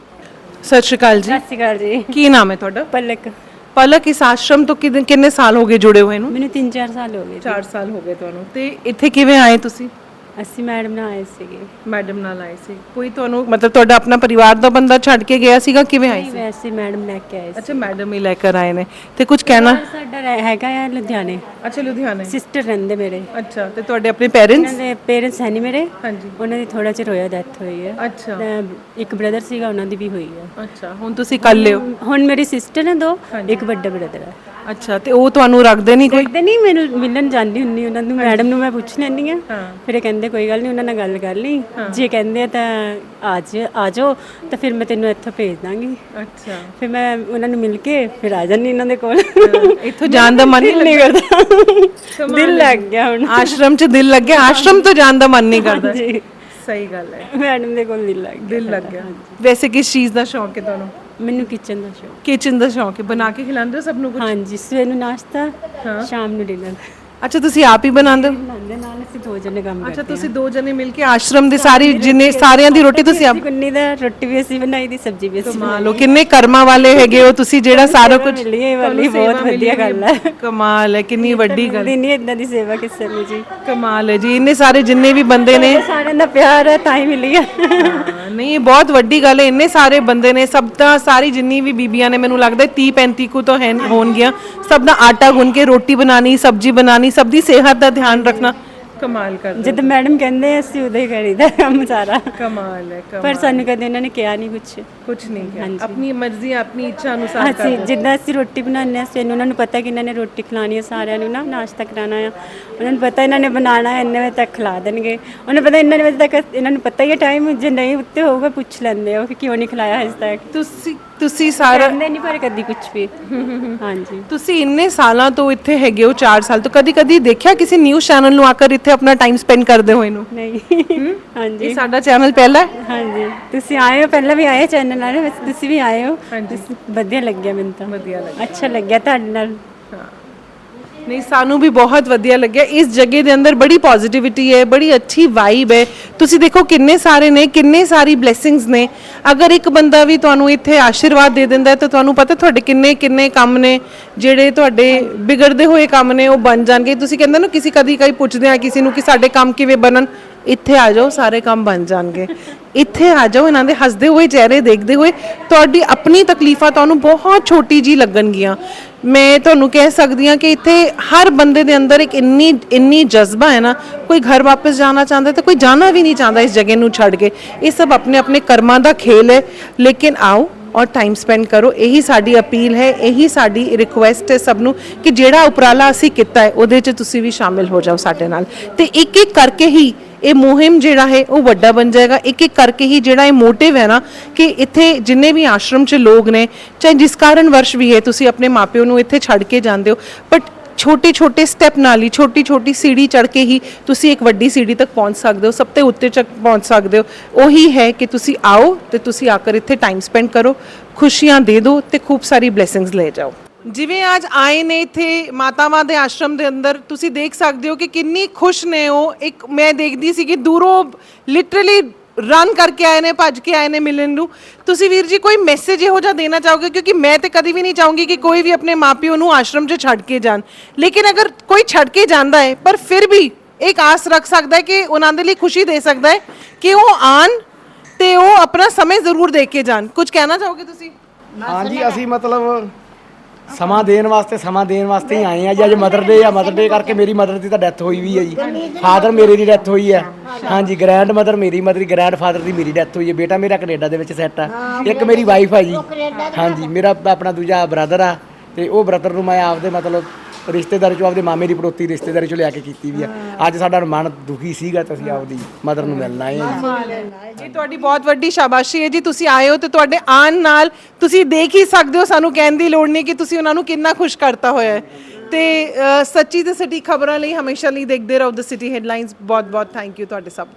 ਸਤਿ ਸ਼੍ਰੀ ਅਕਾਲ ਜੀ। ਸਤਿ ਸ਼੍ਰੀ ਅਕਾਲ ਜੀ। ਕੀ ਨਾਮ ਹੈ ਤੁਹਾਡਾ? ਪਲਕ। ਪਲਕ ਇਸ ਆਸ਼ਰਮ ਤੋਂ ਕਿੰਨੇ ਸਾਲ ਹੋ ਗਏ ਜੁੜੇ ਹੋਏ ਨੂੰ? ਮੈਨੂੰ 3-4 ਸਾਲ ਹੋ ਗਏ ਜੀ। 4 ਸਾਲ ਹੋ ਗਏ ਤੁਹਾਨੂੰ। ਤੇ ਇੱਥੇ ਕਿਵੇਂ ਆਏ ਤੁਸੀਂ? ਅਸੀਂ ਮੈਡਮ ਨਾਲ ਆਏ ਸੀਗੇ। ਮੈਡਮ ਨਾਲ ਆਏ ਸੀ। ਕੋਈ ਤੁਹਾਨੂੰ ਮਤਲਬ ਤੁਹਾਡਾ ਆਪਣਾ ਪਰਿਵਾਰ ਦਾ ਬੰਦਾ ਛੱਡ ਕੇ ਗਿਆ ਸੀਗਾ? ਕਿਵੇਂ ਆਏ ਨਹੀਂ ਸੀ? ਵੈਸੇ ਮੈਡਮ ਲੈ ਕੇ ਆਏ ਸੀ। ਅੱਛਾ ਮੈਡਮ ਹੀ ਲੈ ਕੇ ਆਏ ਨੇ। ਤੇ ਕੁਝ ਕਹਿਣਾ? ਸਾਡਾ ਰਹਿ- ਹੈਗਾ ਆ ਲੁਧਿਆਣੇ। ਅੱਛਾ ਲੁਧਿਆਣੇ। ਸਿਸਟਰ ਰਹਿੰਦੇ ਮੇਰੇ। ਅੱਛਾ ਤੇ ਤੁਹਾਡੇ ਆਪਣੇ ਪੇਰੈਂਟਸ ਉਹਨਾਂ ਦੇ ਪੇਰੈਂਟਸ ਹੈ ਨਹੀਂ ਮੇਰੇ। ਹਾਂਜੀ। ਉਹਨਾਂ ਦੀ ਥੋੜਾ ਚਿਰ ਹੋਇਆ ਡੈਥ ਹੋਈ ਹੈ ਅੱਛਾ। ਤਾਂ ਇੱਕ ਬ੍ਰਦਰ ਸੀਗਾ ਉਹਨਾਂ ਦੀ ਵੀ ਹੋਈ ਹੈ ਅੱਛਾ ਹੁਣ ਤੁਸੀਂ ਕਰ ਲਿਓ ਹੁਣ ਮੇਰੀ ਸਿਸਟਰ ਨੇ ਦੋ ਇੱਕ ਵੱਡਾ ਬ੍ਰਦਰ ਹੈ ਅੱਛਾ ਤੇ ਉਹ ਤੁਹਾਨੂੰ ਰੱਖਦੇ ਨਹੀਂ ਕੋਈ? ਦੇਖਦੇ ਨਹੀਂ ਮੈਨੂੰ ਮਿਲਣ ਜਾਂਦੀ ਹੁੰਨੀ ਉਹਨਾਂ ਨੂੰ ਮੈਡਮ ਨੂੰ ਮੈਂ ਪੁੱਛ ਲੈਂਦੀ ਆ। ਫਿਰ ਇਹ ਕਹਿੰਦੇ ਕੋਈ ਗੱਲ ਨਹੀਂ ਉਹਨਾਂ ਨਾਲ ਗੱਲ ਕਰ ਲਈ। ਜੇ ਕਹਿੰਦੇ ਆ ਤਾਂ ਅੱਜ ਆ ਜਾਓ ਤਾਂ ਫਿਰ ਮੈਂ ਤੈਨੂੰ ਇੱਥੋਂ ਭੇਜ ਦਾਂਗੀ। ਅੱਛਾ। ਫਿਰ ਮੈਂ ਉਹਨਾਂ ਨੂੰ ਮਿਲ ਕੇ ਫਿਰ ਆ ਜਾਂਦੀ ਇਹਨਾਂ ਦੇ ਕੋਲ। ਇੱਥੋਂ ਜਾਣ ਦਾ ਮਨ ਨਹੀਂ ਕਰਦਾ। ਦਿਲ ਲੱਗ ਗਿਆ ਹੁਣ। ਆਸ਼ਰਮ 'ਚ ਦਿਲ ਲੱਗਿਆ ਆਸ਼ਰਮ ਤੋਂ ਜਾਣ ਦਾ ਮਨ ਨਹੀਂ ਕਰਦਾ। ਜੀ ਸਹੀ ਗੱਲ ਹੈ। ਮੈਡਮ ਦੇ ਕੋਲ ਦਿਲ ਲੱਗ ਗਿਆ। ਦਿਲ ਲੱਗ ਗਿਆ। ਵੈਸੇ ਕਿਸ ਚੀਜ਼ ਦਾ ਸ਼ੌਂਕ ਹੈ ਤੁਹਾਨੂੰ? ਮੈਨੂੰ ਕਿਚਨ ਦਾ ਸ਼ੌਕ। ਕਿਚਨ ਦਾ ਸ਼ੌਂਕ ਹੈ ਬਣਾ ਕੇ ਖਿਲਾਉਂਦੇ ਹੋ ਸਭ ਨੂੰ ਕੁਝ ਹਾਂਜੀ ਸਵੇਰ ਨੂੰ ਨਾਸ਼ਤਾ ਸ਼ਾਮ ਨੂੰ ਡਿਨਰ ਅੱਛਾ ਤੁਸੀਂ ਆਪ ਹੀ ਬਣਾਉਂਦੇ ਹੋ? ਬਣਾਉਂਦੇ ਨਾਲ ਅਸੀਂ ਦੋ ਜਣੇ ਕੰਮ ਅੱਛਾ ਤੁਸੀਂ ਦੋ ਜਣੇ ਮਿਲ ਕੇ ਆਸ਼ਰਮ ਦੇ ਸਾਰੀ ਜਿੰਨੇ ਸਾਰਿਆਂ ਦੀ ਰੋਟੀ ਤੁਸੀਂ ਆਪ ਗੁੰਨੀ ਦਾ ਰੋਟੀ ਵੀ ਅਸੀਂ ਬਣਾਈ ਦੀ ਸਬਜ਼ੀ ਵੀ ਅਸੀਂ ਕਮਾਲ ਹੋ ਕਿੰਨੇ ਕਰਮਾਂ ਵਾਲੇ ਹੈਗੇ ਹੋ ਤੁਸੀਂ ਜਿਹੜਾ ਸਾਰਾ ਕੁਝ ਮਿਲੀ ਵਾਲੀ ਬਹੁਤ ਵਧੀਆ ਗੱਲ ਹੈ। ਕਮਾਲ ਹੈ ਕਿੰਨੀ ਵੱਡੀ ਗੱਲ। ਦਿਨ ਹੀ ਇਦਾਂ ਦੀ ਸੇਵਾ ਕਿਸੇ ਨੂੰ ਜੀ। ਕਮਾਲ ਹੈ ਜੀ ਇੰਨੇ ਸਾਰੇ ਜਿੰਨੇ ਵੀ ਬੰਦੇ ਨੇ ਸਾਰਿਆਂ ਦਾ ਪਿਆਰ ਹੈ ਤਾਂ ਹੀ ਮਿਲੀ ਹਾਂ, ਨਹੀਂ, ਇਹ ਬਹੁਤ ਵੱਡੀ ਗੱਲ ਹੈ। ਇੰਨੇ ਸਾਰੇ ਬੰਦੇ ਨੇ, ਸਭ ਤਾਂ ਸਾਰੀ ਜਿੰਨੀ ਵੀ ਬੀਬੀਆਂ ਨੇ, ਮੈਨੂੰ ਲੱਗਦਾ 30 35 ਕੁ ਤਾਂ ਹੈ ਹੋਣਗੀਆਂ। ਸਭ ਦਾ ਆਟਾ ਗੁੰਨ ਕੇ ਰੋਟੀ ਬਣਾਣੀ ਸਬਜ਼ੀ ਬਣਾਣੀ ਸਭ ਦੀ ਸਿਹਤ ਦਾ ਧਿਆਨ ਰੱਖਣਾ। ਕਮਾਲ ਕਰ ਜਦ ਮੈਡਮ ਕਹਿੰਦੇ ਅਸੀਂ ਉਦੋਂ ਕਰੀਦਾ ਕੰਮ ਸਾਰਾ। ਕਮਾਲ ਹੈ ਪਰ ਸਾਨੂੰ ਕਦੇ ਉਹਨਾਂ ਨੇ ਕਿਹਾ ਨਹੀਂ ਕੁਝ ਕੁਝ ਨਹੀਂ ਕਿਹਾ। ਆਪਣੀ ਮਰਜ਼ੀ ਆਪਣੀ ਇੱਛਾ ਅਨੁਸਾਰ ਅਸੀਂ ਜਿੱਦਾਂ ਅਸੀਂ ਰੋਟੀ ਬਣਾਉਂਦੇ ਹਾਂ ਸਵੇਰ ਨੂੰ ਉਹਨਾਂ ਨੂੰ ਪਤਾ ਕਿ ਇਹਨਾਂ ਨੇ ਰੋਟੀ ਖਿਲਾਣੀ ਹੈ ਸਾਰਿਆਂ ਨੂੰ ਨਾ ਨਾਸ਼ਤਾ ਕਰਾਉਣਾ ਆ। ਉਹਨਾਂ ਨੂੰ ਪਤਾ ਇਹਨਾਂ ਨੇ ਬਣਾਉਣਾ ਹੈ ਇੰਨੇ ਵਜੇ ਤੱਕ ਖਿਲਾ ਦੇਣਗੇ। ਉਹਨਾਂ ਨੂੰ ਪਤਾ ਇੰਨੇ ਵਜੇ ਤੱਕ ਇਹਨਾਂ ਨੂੰ ਪਤਾ ਹੀ ਹੈ ਟਾਈਮ ਜੇ ਨਹੀਂ ਉੱਤੇ ਹੋਊਗਾ ਪੁੱਛ ਲੈਂਦੇ ਹੋ ਕਿ ਕਿਉਂ ਨਹੀਂ ਖਿਲਾਇਆ ਹਜੇ ਤੱਕ। ਤੁਸੀਂ ਤੁਸੀਂ ਸਾਰਾ ਕਹਿੰਦੇ ਨਹੀਂ ਪਰ ਕਦੀ ਕੁਝ ਵੀ। ਹਾਂਜੀ। ਤੁਸੀਂ ਇੰਨੇ ਸਾਲਾਂ ਤੋਂ ਇੱਥੇ ਹੈਗੇ ਹੋ 4 ਸਾਲ ਤੋਂ। ਕਦੀ ਕਦੀ ਦੇਖਿਆ ਕਿਸੇ ਨਿਊਜ਼ ਚੈਨਲ ਨੂੰ ਆकर ਇੱਥੇ ਆਪਣਾ ਟਾਈਮ ਸਪੈਂਡ ਕਰਦੇ ਹੋਏ ਨੂੰ? ਨਹੀਂ। ਹਾਂਜੀ। ਇਹ ਸਾਡਾ ਚੈਨਲ ਪਹਿਲਾ ਹੈ। ਹਾਂਜੀ। ਤੁਸੀਂ ਆਏ ਹੋ ਪਹਿਲਾਂ ਵੀ ਆਏ ਚੈਨਲ ਨਾਲ ਵੈਸੇ ਤੁਸੀਂ ਵੀ ਆਏ ਹੋ। ਤੁਸੀਂ- ਵਧੀਆ ਲੱਗਿਆ ਮੈਨੂੰ ਤਾਂ। ਵਧੀਆ ਲੱਗਿਆ। ਅੱਛਾ ਲੱਗਿਆ ਤੁਹਾਡੇ ਨਾਲ। ਨਹੀਂ, ਸਾਨੂੰ ਵੀ ਬਹੁਤ ਵਧੀਆ ਲੱਗਿਆ। ਇਸ ਜਗ੍ਹਾ ਦੇ ਅੰਦਰ ਬੜੀ ਪੋਜ਼ਿਟਿਵਿਟੀ ਹੈ, ਬੜੀ ਅੱਛੀ ਵਾਈਬ ਹੈ। ਤੁਸੀਂ ਦੇਖੋ ਕਿੰਨੇ ਸਾਰੇ ਨੇ, ਕਿੰਨੇ ਸਾਰੀ ਬਲੇਸਿੰਗਸ ਨੇ। ਅਗਰ ਇੱਕ ਬੰਦਾ ਵੀ ਤੁਹਾਨੂੰ ਇੱਥੇ ਆਸ਼ੀਰਵਾਦ ਦੇ ਦਿੰਦਾ ਹੈ, ਤਾਂ ਤੁਹਾਨੂੰ ਪਤਾ ਤੁਹਾਡੇ ਕਿੰਨੇ ਕਿੰਨੇ ਕੰਮ ਨੇ, ਜਿਹੜੇ ਤੁਹਾਡੇ ਵਿਗੜਦੇ ਹੋਏ ਕੰਮ ਨੇ, ਉਹ ਬਣ ਜਾਣਗੇ। ਤੁਸੀਂ ਕਹਿੰਦੇ ਨਾ, ਕਿਸੇ ਕਦੀ ਕਈ ਪੁੱਛਦੇ ਆ ਕਿਸੇ ਨੂੰ ਕਿ ਸਾਡੇ ਕੰਮ ਕਿਵੇਂ ਬਣਨ। ਇੱਥੇ ਆ ਜਾਓ, ਸਾਰੇ ਕੰਮ ਬਣ ਜਾਣਗੇ। ਇੱਥੇ ਆ ਜਾਓ, ਇਹਨਾਂ ਦੇ ਹੱਸਦੇ ਹੋਏ, ਚਿਹਰੇ ਦੇਖਦੇ ਹੋਏ, ਤੁਹਾਡੀ ਆਪਣੀ ਤਕਲੀਫਾਂ ਤੁਹਾਨੂੰ ਬਹੁਤ ਛੋਟੀ ਜੀ ਲੱਗਣਗੀਆਂ। ਮੈਂ ਤੁਹਾਨੂੰ ਕਹਿ ਸਕਦੀ ਹਾਂ ਕਿ ਇੱਥੇ ਹਰ ਬੰਦੇ ਦੇ ਅੰਦਰ ਇੱਕ ਇੰਨੀ ਇੰਨੀ ਜਜ਼ਬਾ ਹੈ ਨਾ, ਕੋਈ ਘਰ ਵਾਪਸ ਜਾਣਾ ਚਾਹੁੰਦਾ ਤੇ ਕੋਈ ਜਾਣਾ ਵੀ ਨਹੀਂ ਚਾਹੁੰਦਾ ਇਸ ਜਗ੍ਹਾ ਨੂੰ ਛੱਡ ਕੇ। ਇਹ ਸਭ ਆਪਣੇ ਆਪਣੇ ਕਰਮਾਂ ਦਾ ਖੇਲ ਹੈ। ਲੇਕਿਨ ਆਓ ਔਰ ਟਾਈਮ ਸਪੈਂਡ ਕਰੋ। ਇਹੀ ਸਾਡੀ ਅਪੀਲ ਹੈ, ਇਹੀ ਸਾਡੀ ਰਿਕੁਐਸਟ ਹੈ ਸਭ ਨੂੰ ਕਿ ਜਿਹੜਾ ਉਪਰਾਲਾ ਅਸੀਂ ਕੀਤਾ ਹੈ, ਉਹਦੇ 'ਚ ਤੁਸੀਂ ਵੀ ਸ਼ਾਮਿਲ ਹੋ ਜਾਓ ਸਾਡੇ ਨਾਲ। ਤੇ ਇੱਕ ਇੱਕ ਕਰਕੇ ਹੀ ਇਹ ਮੁਹਿੰਮ ਜਿਹੜਾ ਹੈ ਉਹ ਵੱਡਾ ਬਣ ਜਾਏਗਾ। ਇੱਕ ਇੱਕ ਕਰਕੇ ਹੀ ਜਿਹੜਾ ਇਹ ਮੋਟਿਵ ਹੈ ਨਾ ਕਿ ਇੱਥੇ ਜਿੰਨੇ ਵੀ ਆਸ਼ਰਮ 'ਚ ਲੋਕ ਨੇ, ਚਾਹੇ ਜਿਸ ਕਾਰਨ ਵਰਸ਼ ਵੀ ਹੈ, ਤੁਸੀਂ ਆਪਣੇ ਮਾਪਿਓ ਨੂੰ ਇੱਥੇ ਛੱਡ ਕੇ ਜਾਂਦੇ ਹੋ ਬਟ ਛੋਟੇ ਛੋਟੇ ਸਟੈਪ ਨਾਲ ਹੀ ਛੋਟੀ ਛੋਟੀ ਸੀੜੀ ਚੜ ਕੇ ਹੀ ਤੁਸੀਂ ਇੱਕ ਵੱਡੀ ਸੀੜੀ ਤੱਕ ਪਹੁੰਚ ਸਕਦੇ ਹੋ, ਸਭ ਤੋਂ ਉੱਤੇ ਤੱਕ ਪਹੁੰਚ ਸਕਦੇ ਹੋ। ਉਹੀ ਹੈ ਕਿ ਤੁਸੀਂ ਆਓ ਤੇ ਤੁਸੀਂ ਆ ਕੇ ਇੱਥੇ ਟਾਈਮ ਸਪੈਂਡ ਕਰੋ, ਖੁਸ਼ੀਆਂ ਦੇ ਦਿਓ ਤੇ ਖੂਬ ਸਾਰੀ ਬਲੇਸਿੰਗਸ ਲੈ ਜਾਓ। ਜਿਵੇਂ ਅੱਜ ਆਏ ਨੇ ਇੱਥੇ ਮਾਤਾਵਾਂ ਦੇ ਆਸ਼ਰਮ ਦੇ ਅੰਦਰ, ਤੁਸੀਂ ਦੇਖ ਸਕਦੇ ਹੋ ਕਿ ਕਿੰਨੀ ਖੁਸ਼ ਨੇ ਉਹ। ਇੱਕ ਮੈਂ ਦੇਖਦੀ ਸੀ ਕਿ ਦੂਰੋਂ ਲਿਟਰਲੀ ਰਨ ਕਰਕੇ ਆਏ ਨੇ, ਭੱਜ ਕੇ ਆਏ ਨੇ ਮਿਲਣ ਨੂੰ। ਤੁਸੀਂ ਵੀਰ ਜੀ ਕੋਈ ਮੈਸੇਜ ਇਹੋ ਜਿਹਾ ਦੇਣਾ ਚਾਹੋਗੇ? ਕਿਉਂਕਿ ਮੈਂ ਤੇ ਕਦੀ ਵੀ ਨਹੀਂ ਚਾਹੂੰਗੀ ਕਿ ਕੋਈ ਵੀ ਆਪਣੇ ਮਾਪਿਓ ਨੂੰ ਆਸ਼ਰਮ 'ਚ ਛੱਡ ਕੇ ਜਾਣ। ਲੇਕਿਨ ਅਗਰ ਕੋਈ ਛੱਡ ਕੇ ਜਾਂਦਾ ਹੈ, ਪਰ ਫਿਰ ਵੀ ਇੱਕ ਆਸ ਰੱਖ ਸਕਦਾ ਹੈ ਕਿ ਉਹਨਾਂ ਦੇ ਲਈ ਖੁਸ਼ੀ ਦੇ ਸਕਦਾ ਹੈ ਕਿ ਉਹ ਆਣ ਤੇ ਉਹ ਆਪਣਾ ਸਮੇਂ ਜ਼ਰੂਰ ਦੇ ਕੇ ਜਾਣ। ਕੁਝ ਕਹਿਣਾ ਚਾਹੋਗੇ ਤੁਸੀਂ? ਹਾਂਜੀ, ਅਸੀਂ ਮਤਲਬ ਸਮਾਂ ਦੇਣ ਵਾਸਤੇ ਸਮਾਂ ਦੇਣ ਵਾਸਤੇ ਹੀ ਆਏ ਆ ਜੀ। ਅੱਜ ਮਦਰ ਡੇ ਆ ਮਦਰ ਡੇ ਕਰਕੇ ਮੇਰੀ ਮਦਰ ਦੀ ਤਾਂ ਡੈਥ ਹੋਈ ਵੀ ਹੈ ਜੀ। ਫਾਦਰ ਮੇਰੇ ਦੀ ਡੈਥ ਹੋਈ ਹੈ ਹਾਂਜੀ ਗ੍ਰੈਂਡ ਮਦਰ ਮੇਰੀ ਮਦਰ ਦੀ ਗ੍ਰੈਂਡ ਫਾਦਰ ਦੀ ਮੇਰੀ ਡੈਥ ਹੋਈ ਹੈ ਬੇਟਾ ਮੇਰਾ ਕੈਨੇਡਾ ਦੇ ਵਿੱਚ ਸੈੱਟ ਆ। ਇੱਕ ਮੇਰੀ ਵਾਈਫ ਆ ਜੀ। ਹਾਂਜੀ ਮੇਰਾ ਆਪਣਾ ਦੂਜਾ ਬ੍ਰਦਰ ਆ। ਤੇ ਉਹ ਬ੍ਰਦਰ ਨੂੰ ਮੈਂ ਆਪਦੇ ਮਤਲਬ ਰਿਸ਼ਤੇਦਾਰੀ ਚੋਂ ਆਪਦੇ ਮਾਮੇ ਦੀ ਪੜੋਤੀ ਰਿਸ਼ਤੇਦਾਰੀ ਚੋਂ ਲਿਆ ਕੇ ਕੀਤੀ ਵੀ ਆ। ਅੱਜ ਸਾਡਾ ਮਨ ਦੁਖੀ ਸੀਗਾ ਤੇ ਅਸੀਂ ਆਪਦੀ ਮਦਰ ਨੂੰ ਮਿਲਣ ਆਏ ਜੀ ਤੁਹਾਡੀ ਬਹੁਤ ਵੱਡੀ ਸ਼ਾਬਾਸ਼ੀ ਹੈ ਜੀ। ਤੁਸੀਂ ਆਏ ਹੋ ਤੇ ਤੁਹਾਡੇ ਆਉਣ ਨਾਲ ਤੁਸੀਂ ਦੇਖ ਹੀ ਸਕਦੇ ਹੋ ਸਾਨੂੰ ਕਹਿਣ ਦੀ ਲੋੜ ਨਹੀਂ ਕਿ ਤੁਸੀਂ ਉਹਨਾਂ ਨੂੰ ਕਿੰਨਾ ਖੁਸ਼ ਕਰਤਾ ਹੋਇਆ ਹੈ। ਤੇ ਅ, ਸੱਚੀ ਤੇ ਸਟੀ ਖਬਰਾਂ ਲਈ ਹਮੇਸ਼ਾ ਲਈ ਦੇਖਦੇ ਰਹੋ ਦ ਸਿਟੀ ਹੈਡਲਾਈਨਸ ਬਹੁਤ ਬਹੁਤ ਥੈਂਕ ਯੂ ਤੁਹਾਡੇ ਸਭ ਦਾ।